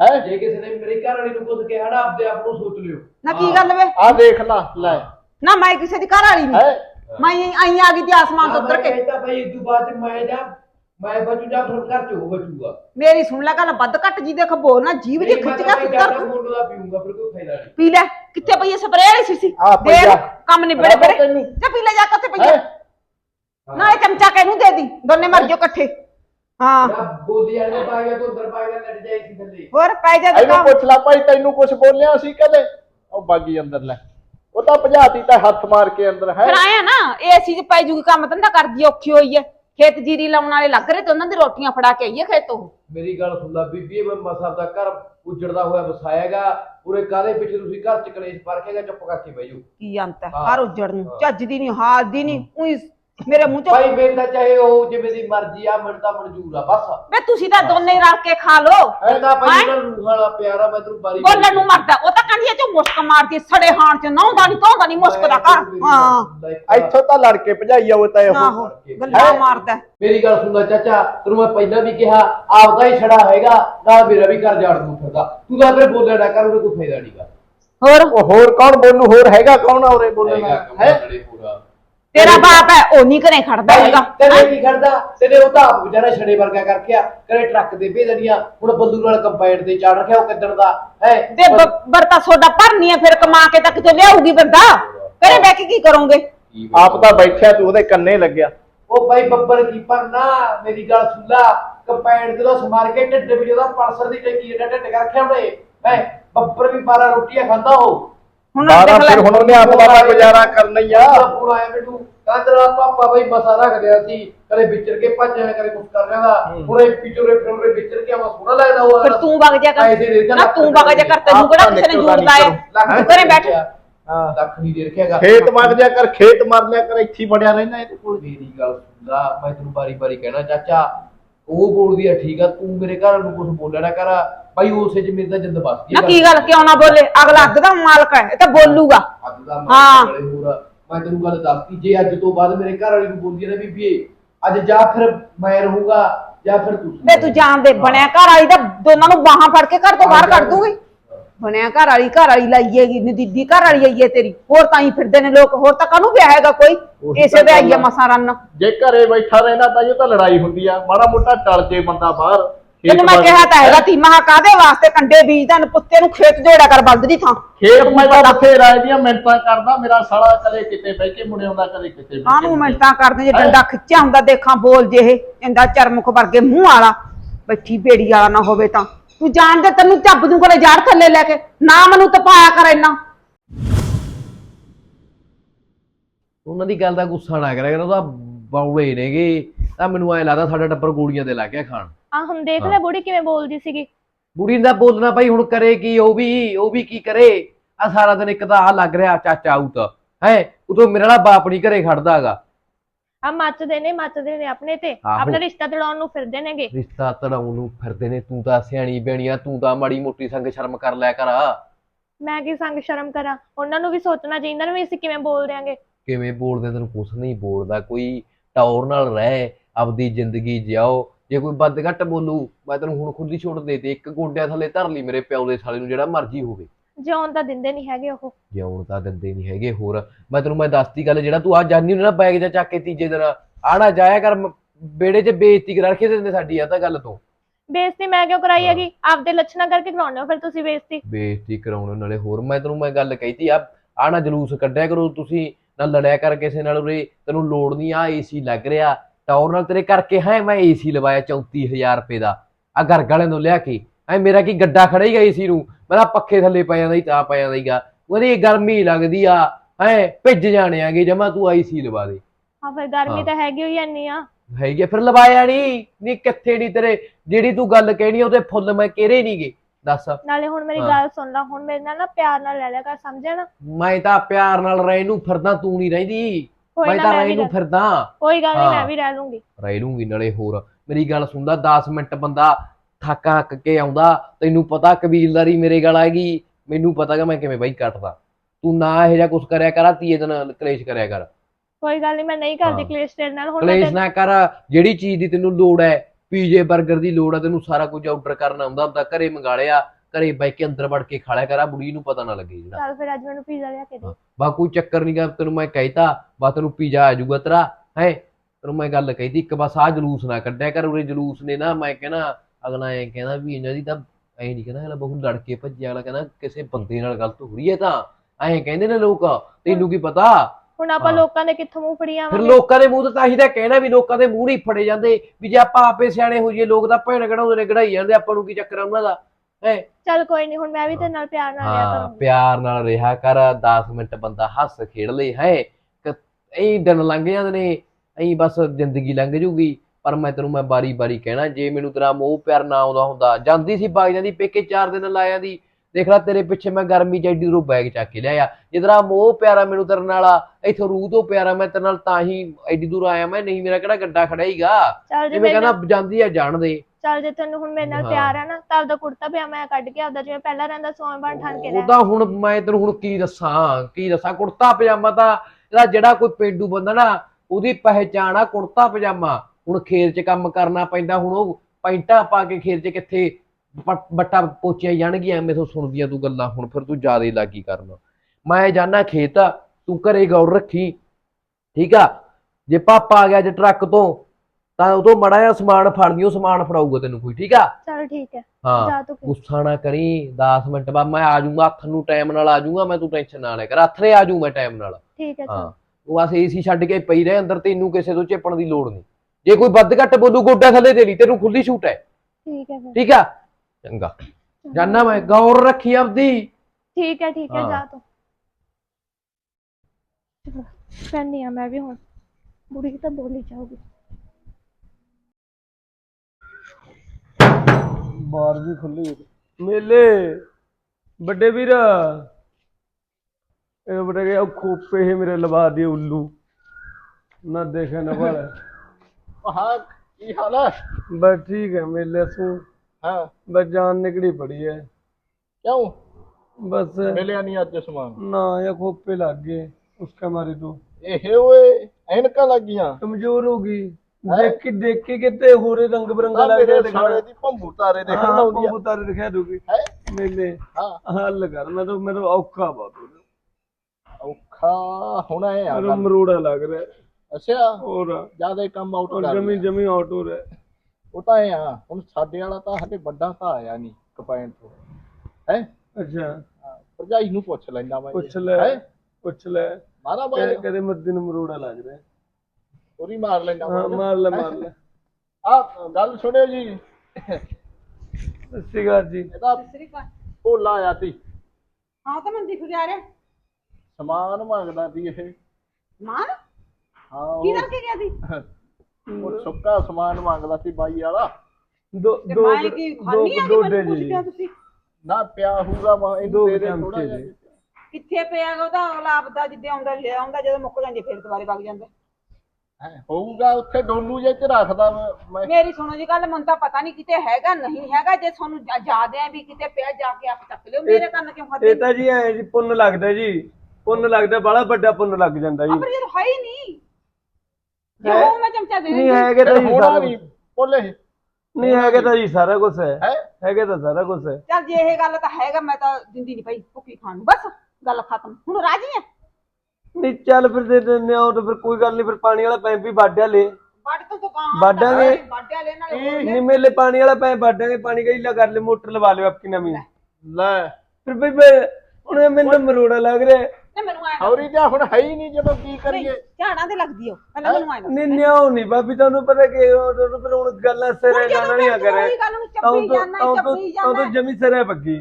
ਹੈ? ਜੇ ਕਿਸੇ ਨੇ ਮੇਰੀ ਘਰ ਵਾਲੀ ਨੂੰ ਕੁਝ ਕਿਹਾ ਨਾ ਆਪਦੇ ਆਪ ਨੂੰ ਸੋਚ ਲਿਓ। ਨਾ ਕੀ ਗੱਲ ਵੇ? ਆ ਦੇਖ ਲਾ ਲੈ। ਨਾ ਮੈਂ ਕਿਸੇ ਦੀ ਘਰ ਵਾਲੀ ਨਹੀਂ। ਹੈ? ਮੈਂ ਆਈ ਆ ਗਈ ਤੇ ਆਸਮਾਨ ਤੋਂ ਉਤਰ ਕੇ। ਕਹਿੰਦਾ ਭਾਈ ਇਦੋਂ ਬਾਅਦ ਚ ਮੈਂ ਜਾ ਮੈਂ ਬਚੂ ਜਾ ਫਿਰ ਘਰ ਚ ਉਹ ਬਚੂਗਾ। ਮੇਰੀ ਸੁਣ ਲੈ ਗੱਲ ਵੱਧ ਘੱਟ ਜੀ ਦੇਖ ਬੋਲ ਨਾ ਜੀਵ ਜੀ ਖਿੱਚ ਕੇ ਸੁੱਤਰ ਤੂੰ ਮੁੰਡਾ ਦਾ ਪੀਊਂਗਾ ਫਿਰ ਕੋਈ ਫਾਇਦਾ ਨਹੀਂ। ਪੀ ਲੈ ਕਿੱਥੇ ਪਈ ਐ ਸਪਰੇਅ ਵਾਲੀ ਸੀਸੀ? ਆ ਪਈ ਦੇ ਆ। ਕੰਮ ਨਿਬੜੇ ਬੜੇ ਤੈਨੂੰ। ਜਾ ਪੀ ਲੈ ਜਾ ਕਿੱਥੇ ਪਈ ਐ? ਹੈ? ਨਾਲੇ ਚਮਚਾ ਕਹਿਨੂੰ ਦੇ ਦੀ? ਦੋਨੇ ਮਰ ਜਾਓ ਇਕੱਠੇ। ਹਾਂ। ਨਾ ਬੋਲੀ ਵਾਲੇ ਪਾ ਗਿਆ ਤੂੰ ਅੰਦਰ ਪਾ ਗਿਆ ਲੜ ਜਾਈ ਸੀ ਥੱਲੇ। ਹੋਰ ਪੈ ਜਾ ਇਹਨੂੰ ਦੁਕਾਨ ਪੁੱਛ ਲੈ ਭਾਈ ਤੈਨੂੰ ਕੁਝ ਬੋਲਿਆ ਸੀ ਕਦੇ? ਉਹ ਬਾਗੀ ਅੰਦਰ ਲੈ। ਉਹ ਤਾਂ ਭਜਾਤੀ ਤਾਂ ਹੱਥ ਮਾਰ ਕੇ ਅੰਦਰ ਹੈ। ਫਿਰ ਆਇਆ ਨਾ ਏਸੀ ਚ ਪੈ ਜੂਗੀ ਕੰਮ ਧੰਦਾ ਕਰਦੀ ਔਖੀ ਹੋਈ ਐ ਖੇਤ ਜੀਰੀ ਲਾਉਣ ਵਾਲੇ ਲੱਗ ਰਹੇ ਤੇ ਉਹਨਾਂ ਦੀ ਰੋਟੀਆਂ ਫੜਾ ਕੇ ਆਈਏ ਖੇਤੋਂ ਮੇਰੀ ਗੱਲ ਸੁਣ ਲੈ ਬੀਬੀ ਮੈਂ ਦਾ ਘਰ ਉਜੜਦਾ ਹੋਇਆ ਵਸਾਏਗਾ ਪੂਰੇ ਕਾਦੇ ਪਿੱਛੇ ਤੁਸੀਂ ਘਰ ਚ ਕਲੇਸ਼ ਪਰਖੇਗਾ ਚੁੱਪ ਕਰਕੇ ਬਹਿ ਜਾਓ। ਕੀ ਅੰਤ ਹੈ? ਹਾਂ। ਹਰ ਉਜੜ ਨੂੰ। ਚੱਜ ਦੀ ਨਹੀਂ ਹਾਲ ਦੀ ਨਹੀਂ ਉਹੀ ਮੇਰੇ ਮੂੰਹ ਚੋਂ ਭਾਈ ਮੇਰੇ ਤਾਂ ਚਾਹੇ ਉਹ ਜਿਵੇਂ ਦੀ ਮਰਜ਼ੀ ਆ ਮੈਨੂੰ ਤਾਂ ਮਨਜ਼ੂਰ ਆ ਬਸ। ਵੇ ਤੁਸੀਂ ਤਾਂ ਦੋਨੇ ਹੀ ਰਲ ਕੇ ਖਾ ਲੋ ਮੈਂ ਤਾਂ ਭਾਈ? ਨਾਲ ਰੂਹ ਵਾਲਾ ਪਿਆਰਾ ਮੈਂ ਤੈਨੂੰ ਬਾਰੀ ਬੋਲਣ ਨੂੰ ਮਰਦਾ। ਉਹ ਤਾਂ ਕਹਿੰਦੀ ਐ ਤੂੰ ਮੁਸਕ ਮਾਰਦੀ ਸੜੇ ਹਾਣ ਚ ਨਹੁੰਦਾ ਨਹੀਂ ਧੋਂਦਾ ਨਹੀਂ ਮੁਸਕ ਦਾ ਘਰ। ਹਾਂ। ਇੱਥੋਂ ਤਾਂ ਲੜ ਕੇ ਭਜਾਈ ਆ ਉਹ ਤਾਂ ਆਹੋ ਇਹੋ ਗੱਲਾਂ ਮਾਰਦਾ। ਮੇਰੀ ਗੱਲ ਸੁਣ ਲੈ ਚਾਚਾ ਤੈਨੂੰ ਮੈਂ ਪਹਿਲਾਂ ਵੀ ਕਿਹਾ ਆਪਦਾ ਹੀ ਛੜਾ ਹੈਗਾ ਨਾਲ ਮੇਰਾ ਵੀ ਘਰ ਜਾੜ ਦੂ ਫਿਰਦਾ। ਤੂੰ ਤਾਂ ਫਿਰ ਬੋਲਿਆ ਨਾ ਕਰ ਉਹਨੂੰ ਕੋਈ ਫਾਇਦਾ ਨਹੀਂਗਾ ਹੋਰ? ਉਹ ਹੋਰ ਕੌਣ ਬੋਲੂ ਹੋਰ ਹੈਗਾ ਕੌਣ ਆ ਉਰੇ ਬੋਲਣਾ ਹੈ? ਪੂਰਾ ਤੇਰਾ ਬਾਪ ਹੈ ਉਹ ਨਹੀਂ ਘਰੇ ਖੜਦਾ ਹੈਗਾ। ਤੇਰੇ ਕੀ ਕਰਦਾ ਤੇਰੇ ਉਹ ਤਾਂ ਆਪ ਵਿਚਾਰਾ ਛੜੇ ਵਰਗਾ ਕਰਕੇ ਆ ਕਰੇ ਟਰੱਕ ਦੇ ਭੇਜਣੀਆਂ ਹੁਣ ਬੱਲੂ ਨਾਲ ਕੰਬਾਈਨ ਤੇ ਚਾੜ ਰੱਖਿਆ ਉਹ ਕਿੱਦਣ ਦਾ? ਹੈ? ਤੇ ਬ- ਵਰਤਾ ਸੋਡਾ ਭਰਨੀ ਆ ਫਿਰ ਕਮਾ ਕੇ ਤਾਂ ਕਿਤੇ ਲਿਆਊਗੀ ਬੰਦਾ। ਘਰੇ ਬਹਿ ਕੇ ਕੀ ਕਰੋਗੇ? ਆਪ ਤਾਂ ਬੈਠਿਆ ਤੂੰ ਉਹਦੇ ਕੰਨੇ ਲੱਗਿਆ। ਉਹ ਬਾਈ ਬੱਬਰ ਕੀ ਪਰ ਨਾ ਮੇਰੀ ਗੱਲ ਸੁਣ ਲਾ। ਕੰਬਾਈਨ ਤੇ ਦਾ ਸਮਾਰ ਕੇ ਢਿੱਡ ਵਿੱਚ ਉਹਦਾ ਪਲਸਰ ਦੀ ਟੇਕੀ ਢਿੱਡ ਕਰ ਰੱਖਿਆ ਉਹਨੇ ਹੈ? ਬੱਬਰ ਵੀ 12 ਰੋਟੀਆਂ ਖਾਂਦਾ ਉਹ। ਹੁਣ ਬਾਰਾਂ ਦੇਖ ਲੈ ਫਿਰ ਹੁਣ ਉਹਨੇ ਆਪਦਾ ਤਾਂ ਗੁਜ਼ਾਰਾ ਕਰਨਾ ਹੀ ਆ। ਫੋਨ ਆਇਆ ਮੈਨੂੰ ਕਹਿੰਦਾ ਤੇਰਾ ਪਾਪਾ ਬਈ ਮਸਾ ਰੱਖ ਦਿਆ ਸੀ ਕਦੇ ਵਿਚਰ ਕੇ ਭੱਜ ਜਾਇਆ ਕਦੇ ਕੁਛ ਕਰ ਰਿਹਾ ਹੁਣ ਇਹ ਪਿਚੋਰੇ ਵਿਚਰ ਕੇ ਆਵਾ ਸੋਹਣਾ ਲੱਗਦਾ ਉਹ ਫਿਰ ਤੂੰ ਵਗ ਜਾ ਦੇ ਕਰ ਦੇ ਨਾ ਤੂੰ ਵਗ ਜਾ ਕਰ ਤੈਨੂੰ ਕਿਹੜਾ ਕਿਸੇ ਨੇ ਜੋੜਦਾ ਹੈ ਘਰੇ ਬੈਠ। ਹਾਂ। ਲੱਖ ਨਹੀਂ ਦੇ ਰੱਖਿਆਗਾ ਖੇਤ ਮਰ ਜਾ ਕਰ ਖੇਤ ਮਰ ਲਿਆ ਕਰ ਇੱਥੇ ਵੜਿਆ ਰਹਿਣਾ ਇਹਦੇ ਕੋਲ। ਮੇਰੀ ਗੱਲ ਸੁਣ ਲਾ ਮੈਂ ਤੈਨੂੰ ਬਾਰੀ ਬਾਰੀ ਕਹਿਣਾ ਚਾਚਾ ਉਹ ਬੋਲਦੀ ਆ ਠੀਕ ਆ ਤੂੰ ਮੇਰੇ ਘਰ ਨੂੰ ਕੁਝ ਬੋਲਿਆ ਨਾ ਕਰ। ਭਾਈ ਉਸੇ ਚ ਮੇਰੀ ਤਾਂ ਜਿੰਦ ਬਸਦੀ ਨਾ ਕੀ ਗੱਲ। ਕਿਉਂ ਨਾ ਬੋਲੇ? ਅਗਲਾ ਅੱਗ ਦਾ ਮਾਲਕ ਹੈ ਇਹ ਤਾਂ ਬੋਲੂਗਾ। ਅੱਜ ਦਾ ਹਾਂ। ਮਾਰੇ ਹੋਰ। ਮੈਂ ਤੈਨੂੰ ਗੱਲ ਦੱਸਤੀ ਜੇ ਅੱਜ ਤੋਂ ਬਾਅਦ ਮੇਰੇ ਘਰ ਵਾਲੀ ਨੂੰ ਬੋਲਦੀ ਆ ਨਾ ਬੀਬੀ ਅੱਜ ਜਾਂ ਫਿਰ ਮੈਂ ਰਹੂੰਗਾ ਜਾਂ ਫਿਰ ਤੂੰ ਵੇ ਤੂੰ ਜਾਣ ਦੇ ਬਣਿਆ ਘਰ ਵਾਲੀ ਤਾਂ ਦੋਨਾਂ ਨੂੰ ਬਾਹਾਂ ਫੜ ਕੇ ਘਰ ਤੋਂ ਬਾਹਰ ਕੱਢ ਦੂੰਗੀ। ਬਣਿਆ ਘਰ ਵਾਲੀ ਘਰ ਵਾਲੀ ਲਾਈਏਗੀ ਨਦੀਦੀ ਘਰ ਵਾਲੀ ਆਈਏ ਤੇਰੀ। ਹੋਰ ਤਾਂ ਹੀ ਫਿਰਦੇ ਨੇ ਲੋਕ ਹੋਰ ਤਾਂ ਕਾਹਨੂੰ ਵਿਆਹ ਹੈਗਾ ਕੋਈ? ਉਹੀ ਇਸੇ ਤਾਂ ਦੇ ਗੱਲ ਆਈਏ ਆ। ਮਸਾ ਰੰਨ। ਜੇ ਘਰੇ ਬੈਠਾ ਰਹਿਣਾ ਤਾਂ ਇਹ ਤਾਂ ਲੜਾਈ ਹੁੰਦੀ ਆ। ਮਾੜਾ ਮੋਟਾ ਟਲ ਜੇ ਬੰਦਾ ਬਾਹਰ। ਤੈਨੂੰ ਮੈਂ ਕਿਹਾ ਤਾਂ ਹੈਗਾ ਤੀ ਮਹਾ ਕਾਦੇ ਵਾਸਤੇ ਕੰਡੇ ਬੀਜਦਾ ਪੁੱਤੇ ਨੂੰ ਖੇਤ ਜੋੜਿਆ ਕਰ ਬਲਦ ਦੀ ਥਾਂ। ਖੇਤ ਮੈਂ ਤਾਂ ਬਥੇਰਾ ਇਹਦੀਆਂ ਮਿੰਟਾਂ ਕਰਦਾ ਮੇਰਾ ਸਾਲਾ ਕਦੇ ਕਿਤੇ ਬਹਿ ਕੇ ਮੁੜੇ ਆਉਂਦਾ ਕਦੇ ਕਿਤੇ ਬਹਿ ਕੇ ਕਾਹਨੂੰ ਮੁੜੇ ਮਿੰਟਾਂ ਕਰਦੇ ਜੇ ਡੰਡਾ ਖਿੱਚਿਆ ਹੁੰਦਾ ਦੇਖਾਂ ਬੋਲ ਜੇ ਇਹ ਇੰਦਾ ਚਰਮੁਖ ਵਰਗੇ ਮੂੰਹ ਵਾਲਾ ਬੈਠੀ ਬੇੜੀ ਵਾਲਾ ਨਾ ਹੋਵੇ ਤਾਂ। ਤੂੰ ਜਾਣਦੇ ਤੈਨੂੰ ਚੱਬ ਦੂੰ ਕੋਲੇ ਜੜ ਥੱਲੇ ਲੈ ਕੇ ਨਾ ਮੈਨੂੰ ਤਪਾਇਆ ਕਰ ਇੰਨਾ। ਉਹਨਾਂ ਦੀ ਗੱਲ ਦਾ ਗੁੱਸਾ ਨਾ ਕਰਿਆ ਕਰ ਉਹਦਾ ਬੌਲੇ ਨੇਗੇ। ਤਾਂ ਮੈਨੂੰ ਐ ਲੱਗਦਾ ਸਾਡਾ ਟੱਬਰ ਗੋਲੀਆਂ ਤੇ ਲੱਗ ਗਿਆ ਖਾਣ। ਆ ਹੁਣ ਦੇਖ ਲੈ ਬੁੜੀ ਕਿਵੇਂ ਬੋਲਦੀ ਸੀਗੀ। ਬੁੜੀ ਦਾ ਬੋਲਣਾ ਭਾਈ ਹੁਣ ਕਰੇ ਕੀ ਉਹ ਵੀ ਉਹ ਵੀ ਕੀ ਕਰੇ। ਆ ਸਾਰਾ ਦਿਨ ਇੱਕ ਤਾਂ ਆ ਲੱਗ ਰਿਹਾ ਚਾਚਾ ਆਊਤ ਹੈ ਉਦੋਂ ਮੇਰੇ ਨਾਲ ਬਾਪ ਨਹੀਂ ਘਰੇ ਖੜਦਾਗਾ ਆ ਮੱਚਦੇ ਨੇ ਮੱਚਦੇ ਨੇ ਆਪਣੇ ਤੇ। ਆਪਣਾ ਰਿਸ਼ਤਾ ਤੜਾਉਣ ਨੂੰ ਫਿਰਦੇ ਨੇਗੇ। ਰਿਸ਼ਤਾ ਤੜਾਉਣ ਨੂੰ ਫਿਰਦੇ ਨੇ ਤੂੰ ਤਾਂ ਸਿਆਣੀ ਬੈਣੀਆਂ ਤੂੰ ਤਾਂ ਮਾੜੀ ਮੋਟੀ ਸੰਗ ਸ਼ਰਮ ਕਰ ਲਿਆ ਕਰ। ਮੈਂ ਕੀ ਸੰਗ ਸ਼ਰਮ ਕਰਾਂ? ਉਹਨਾਂ ਨੂੰ ਵੀ ਸੋਚਣਾ ਚਾਹੀਦਾ ਨਾ ਵੀ ਅਸੀਂ ਕਿਵੇਂ ਬੋਲ ਦਿਆਂਗੇ। ਕਿਵੇਂ ਬੋਲਦੇ ਤੈਨੂੰ ਕੁਛ ਨਹੀਂ ਬੋਲਦਾ ਕੋਈ ਟੌਰ ਨਾਲ ਰਹਿ ਆਪਦੀ ਜ਼ਿੰਦਗੀ ਜਿਉ ਜੇ ਕੋਈ ਵੱਧ ਘੱਟ ਬੋਲੂ ਮੈਂ ਤੈਨੂੰ ਹੁਣ ਖੁੱਲੀ ਛੋਟ ਦੇ ਦੇ ਇੱਕ ਗੋਡਿਆਂ ਥੱਲੇ ਧਰ ਲਈ ਮੇਰੇ ਪਿਓ ਦੇ ਸਾਲੇ ਨੂੰ ਜਿਹੜਾ ਮਰਜ਼ੀ ਹੋਵੇ। ਜਿਉਣ ਤਾਂ ਦਿੰਦੇ ਨਹੀਂ ਹੈਗੇ ਉਹ। ਜਿਉਣ ਤਾਂ ਦਿੰਦੇ ਨਹੀਂ ਹੈਗੇ ਹੋਰ ਮੈਂ ਤੈਨੂੰ ਮੈਂ ਦੱਸਤੀ ਗੱਲ ਜਿਹੜਾ ਤੂੰ ਆ ਜਾਨੀ ਨਾ ਬੈਗ ਜਾ ਚੱਕ ਕੇ ਤੀਜੇ ਦਿਨ ਆਣਾ ਜਾਇਆ ਕਰ ਬੇੜੇ 'ਚ ਬੇਇੱਜ਼ਤੀ ਕਰਾ ਰੱਖੀ ਦਿੰਦੇ ਸਾਡੀ ਆ ਤਾਂ ਗੱਲ ਤੋਂ। ਬੇਇੱਜ਼ਤੀ ਮੈਂ ਕਿਉਂ ਕਰਾਈ ਹੈਗੀ? ਆਪਦੇ ਲੱਛਣਾ ਕਰਕੇ ਕਰਾਉਂਦੇ ਹੋ ਫਿਰ ਤੁਸੀਂ ਬੇਇੱਜ਼ਤੀ? ਬੇਇੱਜ਼ਤੀ ਕਰਾਉਣ ਨਾਲੇ ਹੋਰ ਮੈਂ ਤੈਨੂੰ ਮੈਂ ਗੱਲ ਕਹੀਤੀ ਆ ਆਣਾ ਜਲੂਸ ਕੱਢਿਆ ਕਰੋ ਤੁਸੀਂ ਨਾ ਲੜਿਆ ਕਰ ਕਿਸੇ ਨਾਲ ਉਰੇ ਤੈਨੂੰ ਲੋੜ ਨਹੀਂ ਆ ਏਸੀ ਲੱਗ ਰਿਹਾ ਟੌਰ ਨਾਲ ਤੇਰੇ ਕਰਕੇ ਹੈ ਮੈਂ ਏਸੀ ਲਵਾਇਆ 34000 ਰੁਪਏ ਦਾ। ਆ ਘਰ ਵਾਲਿਆਂ ਨੂੰ ਲਿਆ ਕੇ ਐ ਮੇਰਾ ਕੀ ਗੱਡਾ ਖੜਾ ਹੀ ਏਸੀ ਨੂੰ? ਮੇਰਾ ਪੱਖੇ ਥੱਲੇ ਪੈ ਜਾਂਦਾ ਹੀ ਤਾਂ ਪੈ ਜਾਂਦਾ ਹੀਗਾ ਉਹਦੀ ਗਰਮੀ ਲੱਗਦੀ ਆ ਐ ਭਿੱਜ ਜਾਣੇ ਆਗੇ ਜਮਾ ਤੂੰ ਏਸੀ ਲਵਾ ਦੇ। ਹਾਂ ਫਿਰ ਗਰਮੀ। ਤਾਂ ਹੈਗੀ ਹੋਈ ਐਨੀ ਆ। ਹੈਗੀ ਆ, ਫਿਰ ਲਵਾਇਆ ਨਹੀਂ ਨਹੀਂ ਕਿੱਥੇ ਨਹੀਂ ਤੇਰੇ ਜਿਹੜੀ ਤੂੰ ਗੱਲ ਕਹਿਣੀ ਆ ਉਹਦੇ ਫੁੱਲ ਮੈਂ ਕਿਹੜੇ ਨਹੀਂਗੇ ਦੱਸ। ਨਾਲੇ ਹੁਣ ਮੇਰੀ ਹਾਂ। ਗੱਲ ਸੁਣ ਲੈ ਹੁਣ ਮੇਰੇ ਨਾਲ ਨਾ ਪਿਆਰ ਨਾਲ ਲੈ ਲਿਆ ਕਰ ਸਮਝਿਆ ਨਾ? ਮੈਂ ਤਾਂ ਪਿਆਰ ਨਾਲ ਰਹਿ ਨੂੰ ਫਿਰਦਾ ਤੂੰ ਨਹੀਂ ਰਹਿੰਦੀ। ਕੋਈ ਮੈਂ ਨਾ ਤਾਂ ਮੈਂ ਰਹਿ ਵੀ ਨੂੰ ਰਹਿ- ਫਿਰਦਾ। ਕੋਈ ਗੱਲ ਨਹੀਂ ਹਾਂ। ਮੈਂ ਵੀ ਰਹਿ ਲੂੰਗੀ। ਰਹਿ ਲੂੰਗੀ ਨਾਲੇ ਹੋਰ। ਮੇਰੀ ਗੱਲ ਸੁਣਦਾ 10 ਮਿੰਟ ਬੰਦਾ ਥੱਕ ਹੱਕ ਕੇ ਆਉਂਦਾ ਤੈਨੂੰ ਪਤਾ ਕਬੀਲਦਾਰੀ ਮੇਰੇ ਗਲ ਆਏਗੀ। ਮੈਨੂੰ ਪਤਾ ਕਿ ਮੈਂ ਕਿਵੇਂ ਬਾਈ ਕੱਟਦਾ। ਤੂੰ ਨਾ ਇਹ ਜਿਹਾ ਕੁਝ ਕਰਿਆ ਕਰ ਆਹ ਤੀਏ ਦਿਨ ਕਲੇਸ਼ ਕਰਿਆ ਕਰ। ਕੋਈ ਗੱਲ ਨਹੀਂ ਮੈਂ ਨਹੀਂ ਕਰਦੀ ਹਾਂ। ਕਲੇਸ਼ ਤੇਰੇ ਨਾਲ ਹੁਣ ਮੈਂ ਕਲੇਸ਼ ਤੈਨੂੰ- ਨਾ ਕਰ ਜਿਹੜੀ ਚੀਜ਼ ਦੀ ਤੈਨੂੰ ਲੋੜ ਹੈ ਪੀਜੇ 버ਗਰ ਦੀ ਲੋੜ ਹੈ ਤੈਨੂੰ ਸਾਰਾ ਕੁਝ ਆਰਡਰ ਕਰਨਾ ਹੁੰਦਾ ਹੁੰਦਾ ਘਰੇ ਮੰਗਾ ਲਿਆ। ਘਰੇ ਬੈ ਕੇ ਅੰਦਰ ਵੜ ਕੇ ਖਾ ਲਿਆ ਕਰ ਆ ਬੁੜੀ ਨੂੰ ਪਤਾ ਨਾ ਲੱਗੇ ਜਿਹੜਾ। ਚੱਲ ਫਿਰ ਅੱਜ ਮੈਨੂੰ ਪੀਜ਼ਾ ਲਿਆ ਕੇ ਦੇ। ਬਾ ਕੋਈ ਚੱਕਰ ਨਹੀਂ ਗਾ ਤੈਨੂੰ ਮੈਂ ਕਹਿਤਾ ਬਾ ਤੈਨੂੰ ਪੀਜ਼ਾ ਆ ਜਾਊਗਾ ਤੇਰਾ ਹੈ? ਤੈਨੂੰ ਮੈਂ ਗੱਲ ਕਹੀਤੀ ਇੱਕ ਬਸ ਆ ਜਲੂਸ ਨਾ ਕੱਢਿਆ ਕਰ ਉਰੇ ਜਲੂਸ ਨੇ ਨਾ ਮੈਂ ਕਹਿੰਦਾ ਅਗਲਾ ਐ ਕਹਿੰਦਾ ਵੀ ਇਹਨਾਂ ਦੀ ਤਾਂ ਐ ਨਹੀਂ ਕਹਿੰਦਾ ਅਗਲਾ ਬਹੁਤ ਲੜ ਕੇ ਭੱਜਿਆ ਅਗਲਾ ਕਹਿੰਦਾ ਕਿਸੇ ਬੰਦੇ ਨਾਲ ਗਲਤ ਹੋ ਰਹੀ ਹੈ ਤਾਂ। ਐਂ ਕਹਿੰਦੇ ਨੇ ਲੋਕ ਤੈਨੂੰ ਕੀ ਪਤਾ? ਹੁਣ ਆਪਾਂ। ਲੋਕਾਂ ਦੇ ਕਿੱਥੋਂ ਮੂੰਹ ਫੜੀ ਫਿਰ ਆਵਾਂਗੇ ਲੋਕਾਂ ਦੇ ਮੂੰਹ ਤੇ ਤਾਂ ਹੀ ਤਾਂ ਕਹਿਣਾ ਵੀ ਲੋਕਾਂ ਦੇ ਮੂੰਹ ਨਹੀਂ ਫੜੇ ਜਾਂਦੇ ਵੀ ਜੇ ਆਪਾਂ ਆਪੇ ਸਿਆਣੇ ਹੋ ਜਾਈਏ ਲੋਕ ਤਾਂ ਭੈਣ ਕਢਾਉਂਦੇ ਨੇ ਕਢਾਈ ਜਾਂਦੇ ਆਪਾਂ ਨੂੰ ਕੀ ਚੱਕਰ ਆ ਉਹਨਾਂ ਦਾ? ਹੈ ਚੱਲ ਕੋਈ ਨਹੀਂ ਹੁਣ ਮੈਂ ਵੀ ਤੇਰੇ ਨਾਲ ਪਿਆਰ ਨਾਲ ਲਿਆ ਹਾਂ ਕਰੂੰਗੀ। ਪਿਆਰ ਨਾਲ ਰਿਹਾ ਕਰ 10 ਮਿੰਟ ਬੰਦਾ ਹੱਸ ਖੇਡ ਲੇ ਹੈ। ਐਂ ਦਿਨ ਲੰਘ ਜਾਂਦੇ ਨੇ ਐਂ ਬਸ ਜ਼ਿੰਦਗੀ ਲੰਘ ਜੂਗੀ। ਪਰ ਮੈਂ ਤੈਨੂੰ ਮੈਂ ਬਾਰੀ ਬਾਰੀ ਕਹਿਣਾ ਜੇ ਮੈਨੂੰ ਤੇਰਾ ਮੋਹ ਪਿਆਰ ਨਾ ਆਉਂਦਾ ਹੁੰਦਾ ਜਾਂਦੀ ਸੀ ਬਾਗ ਜਾਂਦੀ ਪੇਕੇ 4 ਦਿਨ ਲਾ ਜਾਂਦੀ ਦੇਖ ਲੈ ਤੇਰੇ ਪਿੱਛੇ ਮੈਂ ਗਰਮੀ ਐਡੀ ਦੂਰੋਂ ਬੈਗ ਚੱਕ ਕੇ ਲਿਆਇਆ। ਜੇ ਤੇਰਾ ਮੋਹ ਪਿਆਰਾ ਮੈਨੂੰ ਤੇਰੇ ਨਾਲ ਇੱਥੋਂ ਰੂਹ ਤੋਂ ਪਿਆਰਾ ਮੈਂ ਤੇਰੇ ਨਾਲ ਤਾਂ ਹੀ ਐਡੀ ਦੂਰ ਆਇਆ ਮੈਂ ਨਹੀਂ ਮੇਰਾ ਕਿਹੜਾ ਗੱਡਾ ਖੜਾ ਹੀਗਾ। ਚੱਲ ਜੇ ਜਿਵੇਂ ਮੇਰੇ ਕਹਿੰਦਾ ਜਾਂਦੀ ਆ ਜਾਣ ਦੇ। ਚੱਲ ਜੇ ਤੈਨੂੰ ਹੁਣ ਮੇਰੇ ਨਾਲ ਹਾਂ। ਪਿਆਰ ਹੈ ਨਾ ਤਾਂ ਆਪਦਾ ਕੁੜਤਾ ਪਜਾਮਾ ਕੱਢ ਕੇ ਆਪਦਾ ਜਿਵੇਂ ਪਹਿਲਾਂ ਰਹਿੰਦਾ ਸੋਨ ਬਣ ਠਣ ਕੇ ਰਹਿ। ਉਹਦਾ ਹੁਣ ਮੈਂ ਤੈਨੂੰ ਹੁਣ ਕੀ ਦੱਸਾਂ ਕੀ ਦੱਸਾਂ? ਕੁੜਤਾ ਪਜਾਮਾ ਤਾਂ ਇਹਦਾ ਜਿਹੜਾ ਕੋਈ ਪਿੰਡੂ ਬੰਦਾ ਨਾ ਉਹਦੀ ਪਹਿਚਾਣ ਆ ਕੁੜਤਾ ਪਜਾਮਾ। ਹੁਣ ਖੇਤ 'ਚ ਕੰਮ ਕਰਨਾ ਪੈਂਦਾ ਹੁਣ ਉਹ ਪੈਂਟਾਂ ਪਾ ਕੇ ਖੇਤ 'ਚ ਕਿੱਥੇ ਪ- ਬੱਟਾ ਪੋਚੀਆਂ ਜਾਣਗੀਆਂ ਐਵੇਂ ਤੋਂ ਸੁਣਦੀਆਂ ਤੂੰ ਗੱਲਾਂ ਹੁਣ ਫਿਰ ਤੂੰ ਜ਼ਿਆਦਾ ਲੱਗੀ ਕਰਨ। ਮੈਂ ਜਾਣਾ ਖੇਤ ਤੂੰ ਘਰੇ ਗੌਰ ਰੱਖੀ ਠੀਕ ਆ? ਜੇ ਪਾਪਾ ਆ ਗਿਆ ਜੇ ਟਰੱਕ ਤੋਂ ਤਾਂ ਉਦੋਂ ਮੜਾ ਜਿਹਾ ਸਮਾਨ ਫੜ ਲਿਓ ਸਮਾਨ ਫੜਾਊਗਾ ਤੈਨੂੰ ਕੋਈ ਠੀਕ ਆ? ਚੱਲ ਠੀਕ ਹੈ ਹਾਂ ਜਾ ਤੂੰ ਫਿਰ। ਗੁੱਸਾ ਨਾ ਕਰੀ 10 ਮਿੰਟ ਬਾਅਦ ਮੈਂ ਆ ਜਾਊਂਗਾ ਹੱਥ ਨੂੰ ਟਾਈਮ ਨਾਲ ਆ ਜਾਊਂਗਾ ਮੈਂ ਤੂੰ ਟੈਨਸ਼ਨ ਨਾ ਲੈ ਕਰ ਹੱਥਰੇ ਆ ਜਾਊਂ ਮੈਂ ਟਾਈਮ ਨਾਲ। ਠੀਕ ਹੈ ਹਾਂ ਚੱਲ ਉਹ ਬਸ ਏਸੀ ਛੱਡ ਕੇ ਪਈ ਰਹੇ ਅੰਦਰ ਤੈਨੂੰ ਕਿਸੇ ਤੋਂ ਚਿਪਣ ਦੀ ਲੋੜ ਨਹੀਂ। ਜੇ ਕੋਈ ਵੱਧ ਘੱਟ ਬੋਲੂ ਗੋਡਾ ਥੱਲੇ ਦੇ ਲਈ ਤੈਨੂੰ ਖੁੱਲੀ ਛੂਟ ਹੈ। ਠੀਕ ਹੈ ਫਿਰ। ਠੀਕ ਆ? ਚੰਗਾ। ਜਾਨਾ ਮੈਂ ਗੌਰ ਰੱਖੀ ਆਪਦੀ। ਠੀਕ ਹੈ ਠੀਕ ਹੈ ਹਾਂ। ਜਾ ਤੂੰ। ਕਹਿੰਦੀ ਆ ਮੈਂ ਵੀ ਹੁਣ ਬੁੜੀ ਤਾਂ ਬੋਲੀ ਜਾਊਗੀ। ਬਾਰ ਵੀ ਖੁੱਲੀ ਮੇਲੇ ਵੱਡੇ ਵੀਰ। ਇਹ ਬੜੇ ਗਿਆ ਖੋਪੇ ਹੀ ਮੇਰੇ ਲਵਾ ਦੇ ਉੱਲੂ। ਨਾ ਦੇਖੇ ਨਾ ਭਲਾ ਹਾਂ ਕੀ ਹਾਲ ਬਸ ਠੀਕ ਹੈ ਮੇਲੇ ਸੂ। ਹਾਂ। ਬਸ ਜਾਨ ਨਿਕੜੀ ਪੜੀ ਹੈ। ਕਿਉਂ? ਬਸ। ਮਿਲਿਆ ਨਹੀਂ ਅੱਜ ਸਮਾਨ। ਨਾ ਇਹ ਖੋਪੇ ਲੱਗ ਗਏ। ਉਸਕੇ ਮਾਰੇ ਤੋਂ। ਇਹ ਓਏ ਐਨਕਾਂ ਲੱਗ ਗਈਆਂ। ਕਮਜ਼ੋਰ ਹੋ ਗਈ। ਦੇਖ ਕੇ ਦੇਖ ਕੇ ਕਿਤੇ ਹੋਰੇ ਰੰਗ ਬਿਰੰਗਾ ਲੱਗ ਰਿਹਾ ਦੇਖਣ ਦੀ ਭੰਬੂ ਤਾਰੇ ਦੇਖਣ ਨੂੰ ਆਉਂਦੀ ਆ। ਭੰਬੂ ਤਾਰੇ ਦਿਖਾ ਦੂਗੀ। ਮੇਲੇ। ਹਾਂ। ਹੱਲ ਕਰ ਮੈਂ ਤਾਂ ਮੈਨੂੰ ਔਖਾ ਬਹੁਤ ਔਖਾ ਹੋਣਾ ਹੈ ਯਾਰ ਮਰੋੜਾ ਲੱਗ ਰਿਹਾ। ਅੱਛਾ। ਹੋਰ। ਜ਼ਿਆਦਾ ਕੰਮ ਆਊਟ ਹੋ ਰਿਹਾ ਜਮੀ ਜਮੀ ਆਊਟ ਹੋ ਰਿਹਾ। ਉਹ ਤਾਂ ਐ ਆ ਹੁਣ ਸਾਡੇ ਵਾਲਾ ਤਾਂ ਹਲੇ ਵੱਡਾ ਤਾਂ ਆਇਆ ਨਹੀਂ ਕਪਾਇਨ ਤੋਂ। ਹੈ? ਅੱਛਾ। ਭਰਜਾਈ ਨੂੰ ਪੁੱਛ ਲੈਂਦਾ ਮੈਂ। ਪੁੱਛ ਲੈ। ਪੁੱਛ ਲੈ। ਮਾਰਾ ਬਾਰੇ ਕਦੇ ਮੱਦਨ ਮਰੋੜਾ ਲੱਗ ਰਿਹਾ। ਉਹਦੀ ਮਾਰ ਹਾਂ ਮਾਰ ਲੈ ਮਾਰ ਲੈ। ਆ ਗੱਲ ਸੁਣਿਓ ਜੀ। ਸੱਸੀ ਗੱਲ ਜੀ। ਇਹਦਾ ਭੋਲਾ ਆਇਆ ਸੀ। ਹਾਂ ਤਾਂ ਮੈਂ ਦਿਖ ਜਾ ਰਿਹਾ। ਸਮਾਨ ਮੰਗਦਾ ਸੀ ਇਹ। ਮਾਨ ਹਾਂ ਕੀ ਉਹ ਕਰਕੇ ਗਿਆ ਸੀ? ਉਹ ਸੁੱਕਾ ਸਮਾਨ ਮੰਗਦਾ ਸੀ ਬਾਈ ਵਾਲਾ। ਦੋ ਤੇ ਦੋ ਮੈਂ ਕੀ ਖਾਣੀ ਆ ਕਿ ਮੈਨੂੰ ਤੁਸੀਂ? ਨਾ ਪਿਆ ਹੋਊਗਾ ਮੈਂ ਇਹਨੂੰ ਦੋ ਦੇ ਚਮਚੇ ਥੋੜਾ ਜਿਹਾ। ਜੀ। ਕਿੱਥੇ ਪਿਆ ਗਾ ਉਹਦਾ? ਅਗਲਾ ਆਪਦਾ ਜਿੱਦੇ ਆਉਂਦਾ ਲੈ ਆਉਂਦਾ ਜਦੋਂ ਮੁੱਕ ਜਾਂਦੀ ਫਿਰ ਦੁਬਾਰੇ ਵਗ ਜਾਂਦਾ। ਹੈਂ, ਹੋਊਗਾ ਉੱਥੇ ਡੋਲੂ ਜੇ ਚ ਰੱਖਦਾ ਮੈਂ- ਮੈਂ। ਮੇਰੀ ਸੁਣੋ ਜੀ ਗੱਲ ਮੈਨੂੰ ਤਾਂ ਪਤਾ ਨਹੀਂ ਕਿਤੇ ਹੈਗਾ ਨਹੀਂ ਹੈਗਾ। ਜੇ ਤੁਹਾਨੂੰ ਯਾਦ ਹੈ ਵੀ ਕਿਤੇ ਪਿਆ ਜਾ ਕੇ ਆਪ ਚੱਕ ਲਿਓ। ਮੇਰੇ ਕੰਨ ਕਿਉਂ ਇਹ ਤਾਂ ਜੀ ਐ ਜੀ ਪੁੰਨ ਲੱਗਦਾ ਜੀ। ਪੁੰਨ ਲੱਗਦਾ ਬੜਾ ਵੱਡਾ ਪੁੰਨ ਲੱਗ ਜਾਂਦਾ ਜੀ। ਪਰ ਇਹ ਹੈ ਹੀ ਨਹੀਂ। ਜੇ ਹੈ- ਉਹ ਮੈਂ ਚਮਚਾ ਦੇ ਨਹੀਂ ਦਿੰਦੀ। ਹੈਗੇ ਤਾਂ ਜੀ ਹੋਣਾ ਸਾਰਾ ਨਹੀਂ ਬੋਲੇ ਨਹੀਂ ਹੈਗਾ ਤਾਂ ਜੀ ਸਾਰਾ ਕੁਝ ਹੈ। ਹੈ? ਹੈਗਾ ਤਾਂ ਸਾਰਾ ਕੁਝ ਹੈ। ਚੱਲ ਜੇ ਇਹ ਗੱਲ ਤਾਂ ਹੈਗਾ ਮੈਂ ਤਾਂ ਦਿੰਦੀ ਨਹੀਂ ਭਾਈ ਭੁੱਖੀ ਖਾਣ ਨੂੰ। ਬਸ ਗੱਲ ਖਤਮ। ਹੁਣ ਰਾਜੀ ਹੈ ਨਹੀਂ ਚੱਲ ਫਿਰ ਦੇ ਦਿੰਦੇ ਆ ਉਹ ਤਾਂ ਫਿਰ ਕੋਈ ਗੱਲ ਨਹੀਂ ਫਿਰ ਪਾਣੀ ਵਾਲਾ ਪੈਂਪ ਵੀ ਵਾਢਿਆ ਲੈ ਵੱਢ ਤੋਂ ਦੁਕਾਨ ਵੱਢਾਂਗੇ। ਵੱਢਿਆ ਲੈ ਨਾਲੇ ਹੋਰ ਲੈ। ਨਹੀਂ ਮੇਲੇ ਪਾਣੀ ਵਾਲਾ ਪੈਂਪ ਵਾਢਾਂਗੇ ਪਾਣੀ ਕਈ ਲਾ ਕਰ ਲੈ ਮੋਟਰ ਲਵਾ ਲਿਓ ਆਪਕੀ ਨਵੀਂ। ਲੈ। ਫਿਰ ਬਈ ਮੈਂ ਹੁਣ ਮੈਨੂੰ ਮਰੋੜਾ ਲੱਗ ਰਿਹਾ। ਹੈ। ਨਾ ਮੈਨੂੰ ਐ ਹੌਰੀ ਜਾਂ ਹੁਣ ਹੈ ਹੀ ਨਹੀਂ ਜਦੋਂ ਕੀ ਕਰੀਏ। ਝਾੜਾਂ ਤੇ ਲੱਗਦੀ ਓ ਪਹਿਲਾਂ ਮੈਨੂੰ ਐ ਨਹੀਂ ਨਿਆਉ ਨਹੀਂ ਬਾਬੀ ਤੁਹਾਨੂੰ ਪਤਾ ਕਿ ਤੁਹਾਨੂੰ ਫਿਰ ਹੁਣ ਗੱਲਾਂ ਸਿਰੇ ਜਾਣਾ ਨਹੀਂ ਆ ਕਰੇ ਗੱਲ ਨੂੰ ਚੱਪੀ ਜਾਣਾ ਚੱਪੀ ਤਾਂ ਜਮੀ ਸਿਰੇ ਬੱਗੀ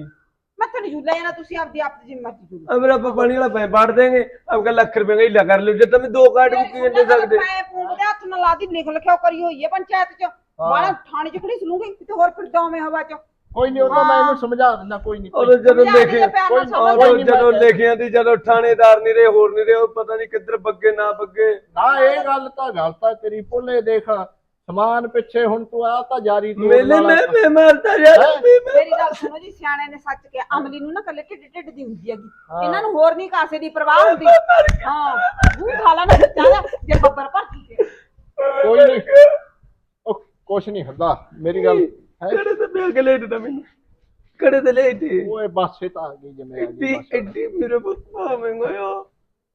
ਮੈਂ ਤੁਹਾਨੂੰ ਝੂਲਾ ਜਾਣਾ ਤੁਸੀਂ ਆਪਦੀ ਆਪ ਦੀ ਜਿੰਨੀ ਮਰਜ਼ੀ ਝੂਲੋ ਅਬ ਰੱਬ ਪਾਣੀ ਵਾਲਾ ਪੈ ਬਾੜ ਦੇਗੇ। ਅਬ ਕਾ ਲੱਖ ਰੁਪਏ ਹੀ ਲਗਾ ਲਿਓ। ਜੇ ਤੁਸੀਂ ਦੋ ਕਾਰਡ ਕੀ ਦੇ ਸਕਦੇ। ਮੈਂ ਪੂੰਬ ਦੇ ਹੱਥ ਨਾਲ ਲਾਦੀ ਲਿਖ ਲਿਖਿਆ ਕਰੀ ਹੋਈ ਹੈ ਪੰਚਾਇਤ ਚ। ਬਾਲਾ ਥਾਣੇ ਚ ਕਿਹੜੀ ਸੁਣੂਗੀ ਕਿਤੇ ਹੋਰ ਫਿਰਦਾ ਹੋਵੇਂ ਹਵਾ ਚ। ਕੋਈ ਨਹੀਂ ਉਹ ਮੈਂ ਇਹਨੂੰ ਸਮਝਾ ਦਿੰਦਾ ਕੋਈ ਨਹੀਂ। ਉਹ ਜਦੋਂ ਦੇਖੇ ਉਹ ਜਦੋਂ ਲਿਖਿਆ ਦੀ ਜਦੋਂ ਥਾਣੇਦਾਰ ਨਹੀਂ ਰਹੇ ਹੋਰ ਨਹੀਂ ਰਹੇ ਉਹ ਪਤਾ ਨਹੀਂ ਕਿੱਧਰ ਬੱਗੇ ਨਾ ਬੱਗੇ। ਨਾ ਇਹ ਗੱਲ ਤਾਂ ਗਲਤ ਆ ਤੇਰੀ ਭੁੱਲੇ ਦੇਖ। ਸਮਾਨ ਪਿੱਛੇ ਹੁਣ ਤੂੰ ਆ ਤਾਂ ਜਾਰੀ ਤੋੜਨ ਮੇਲੇ ਵਾਲਾ ਮੈਂ ਮੈਂ ਮਰਦਾ ਯਾਰ? ਵੀ ਮੈਂ। ਮੇਰੀ ਗੱਲ ਸੁਣੋ ਜੀ ਸਿਆਣੇ ਨੇ ਸੱਚ ਕਿਹਾ ਅਮਲੀ ਨੂੰ ਨਾ ਕੱਲੇ ਢਿੱਡ ਢਿੱਡ ਦੀ ਹੁੰਦੀ ਹੈਗੀ। ਇਹਨਾਂ ਨੂੰ ਹੋਰ ਨਹੀਂ ਕਾਸੇ ਦੀ ਪਰਵਾਹ ਹੁੰਦੀ। ਹਾਂ ਉਹ ਖਾ ਲੈਣਾ ਚਾਹਦਾ ਜੇ ਬੱਬਰ ਭਰ ਕੇ ਕੋਈ ਨਹੀਂ। ਉਹ ਕੁਛ ਨਹੀਂ ਹੁੰਦਾ। ਮੇਰੀ ਗੱਲ ਹੈ? ਕੜੇ ਤੇ ਬੇ ਕੇ ਲੇਟ ਦਾ ਮੈਨੂੰ? ਕੜੇ ਤੇ ਲੇਟ ਓਏ ਬਾਸੇ ਤਾਂ ਆ ਗਈ ਜਿਵੇਂ ਆ ਗਈ ਐਡੀ ਬਸ। ਐਡੀ ਮੇਰੇ ਮੈਂ ਗਇਆ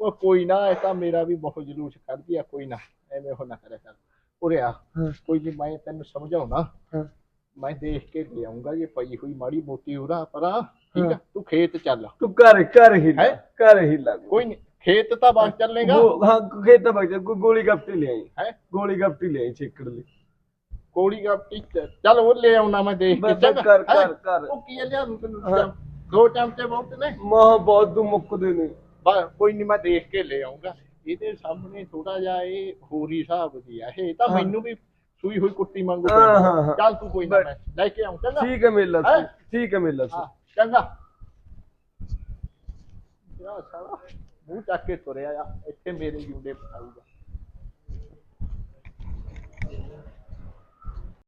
ਉਹ ਕੋਈ ਨਾ ਇਹ ਤਾਂ ਮੇਰਾ ਵੀ ਬਹੁਤ ਜਲੂਸ ਕੱਢਦੀ ਆ ਕੋਈ ਨਾ। ਐਵੇਂ ਹੋ ਨਾ ਕਰਿਆ ਕਰ। ਉਰੇ ਆ ਕੋਈ ਨਹੀਂ ਮੈਂ ਤੈਨੂੰ ਸਮਝਾਉਣਾ। ਮੈਂ ਦੇਖ ਕੇ ਲੈ ਆਉਂਗਾ ਇਹ ਪਈ ਹੋਈ ਮਾੜੀ ਮੋਟੀ ਉਰਾ ਪਰਾਂ। ਠੀਕ ਆ? ਤੂੰ ਖੇਤ ਚੱਲ। ਤੂੰ ਘਰ ਘਰ ਹੀ? ਘਰ ਹੀ ਲੱਗ ਕੋਈ ਨਹੀਂ ਖੇਤ ਤਾਂ ਬਸ ਚੱਲੇਗਾ। ਹਾਂ ਖੇਤ ਬਗ ਜਾ ਕੋਈ ਗੋਲੀ ਗੱਪਟੀ ਲੈ ਆਈ। ਹੈ? ਗੋਲੀ ਗੱਪਟੀ ਲੈ ਆਈ ਛੇਕੜ ਲਈ। ਕੋੜੀ ਗੱਪਟੀ ਚੱਲ ਉਹ ਲੈ ਆਉਣਾ ਮੈਂ ਦੇਖ ਕੇ ਚੰਗਾ। ਕਰ-? ਕਰ- ਕਰ। ਉਹ ਕੀ ਲਿਆ ਦੋ ਚਮਚੇ ਬਹੁਤ ਨੇ। ਮਾਂ ਬਹੁਤ ਤੂੰ ਮੁੱਕਦੇ ਨੇ। ਕੋਈ ਨਹੀਂ ਮੈਂ ਦੇਖ ਕੇ ਲੈ ਆਉਂਗਾ। ਇਹਦੇ ਸਾਹਮਣੇ ਥੋੜਾ ਜਿਹਾ ਇਹ ਹੋਰੀ ਹਿਸਾਬ ਦੀ ਆ ਇਹ ਤਾਂ ਹਾਂ। ਮੈਨੂੰ ਵੀ ਸੂਈ ਹੋਈ ਕੁੱਟੀ ਮੰਗੂ ਹਾਂ। ਹਾਂ, ਹਾਂ। ਚੱਲ ਤੂੰ ਕੋਈ ਨਾ। ਮੈਂ ਲੈ ਕੇ ਆਉਂ ਚੰਗਾ ਠੀਕ ਹੈ ਮੇਲਾ ਹੈਂ? ਠੀਕ ਹੈ ਮੇਲਾ ਹਾਂ ਚੰਗਾ ਯਾ ਸਾਲਾ ਮੂੰਹ ਚੱਕ ਕੇ ਤੁਰਿਆ ਆ ਇੱਥੇ ਮੇਰੇ ਜੁੰਡੇ ਪਸਾਊਗਾ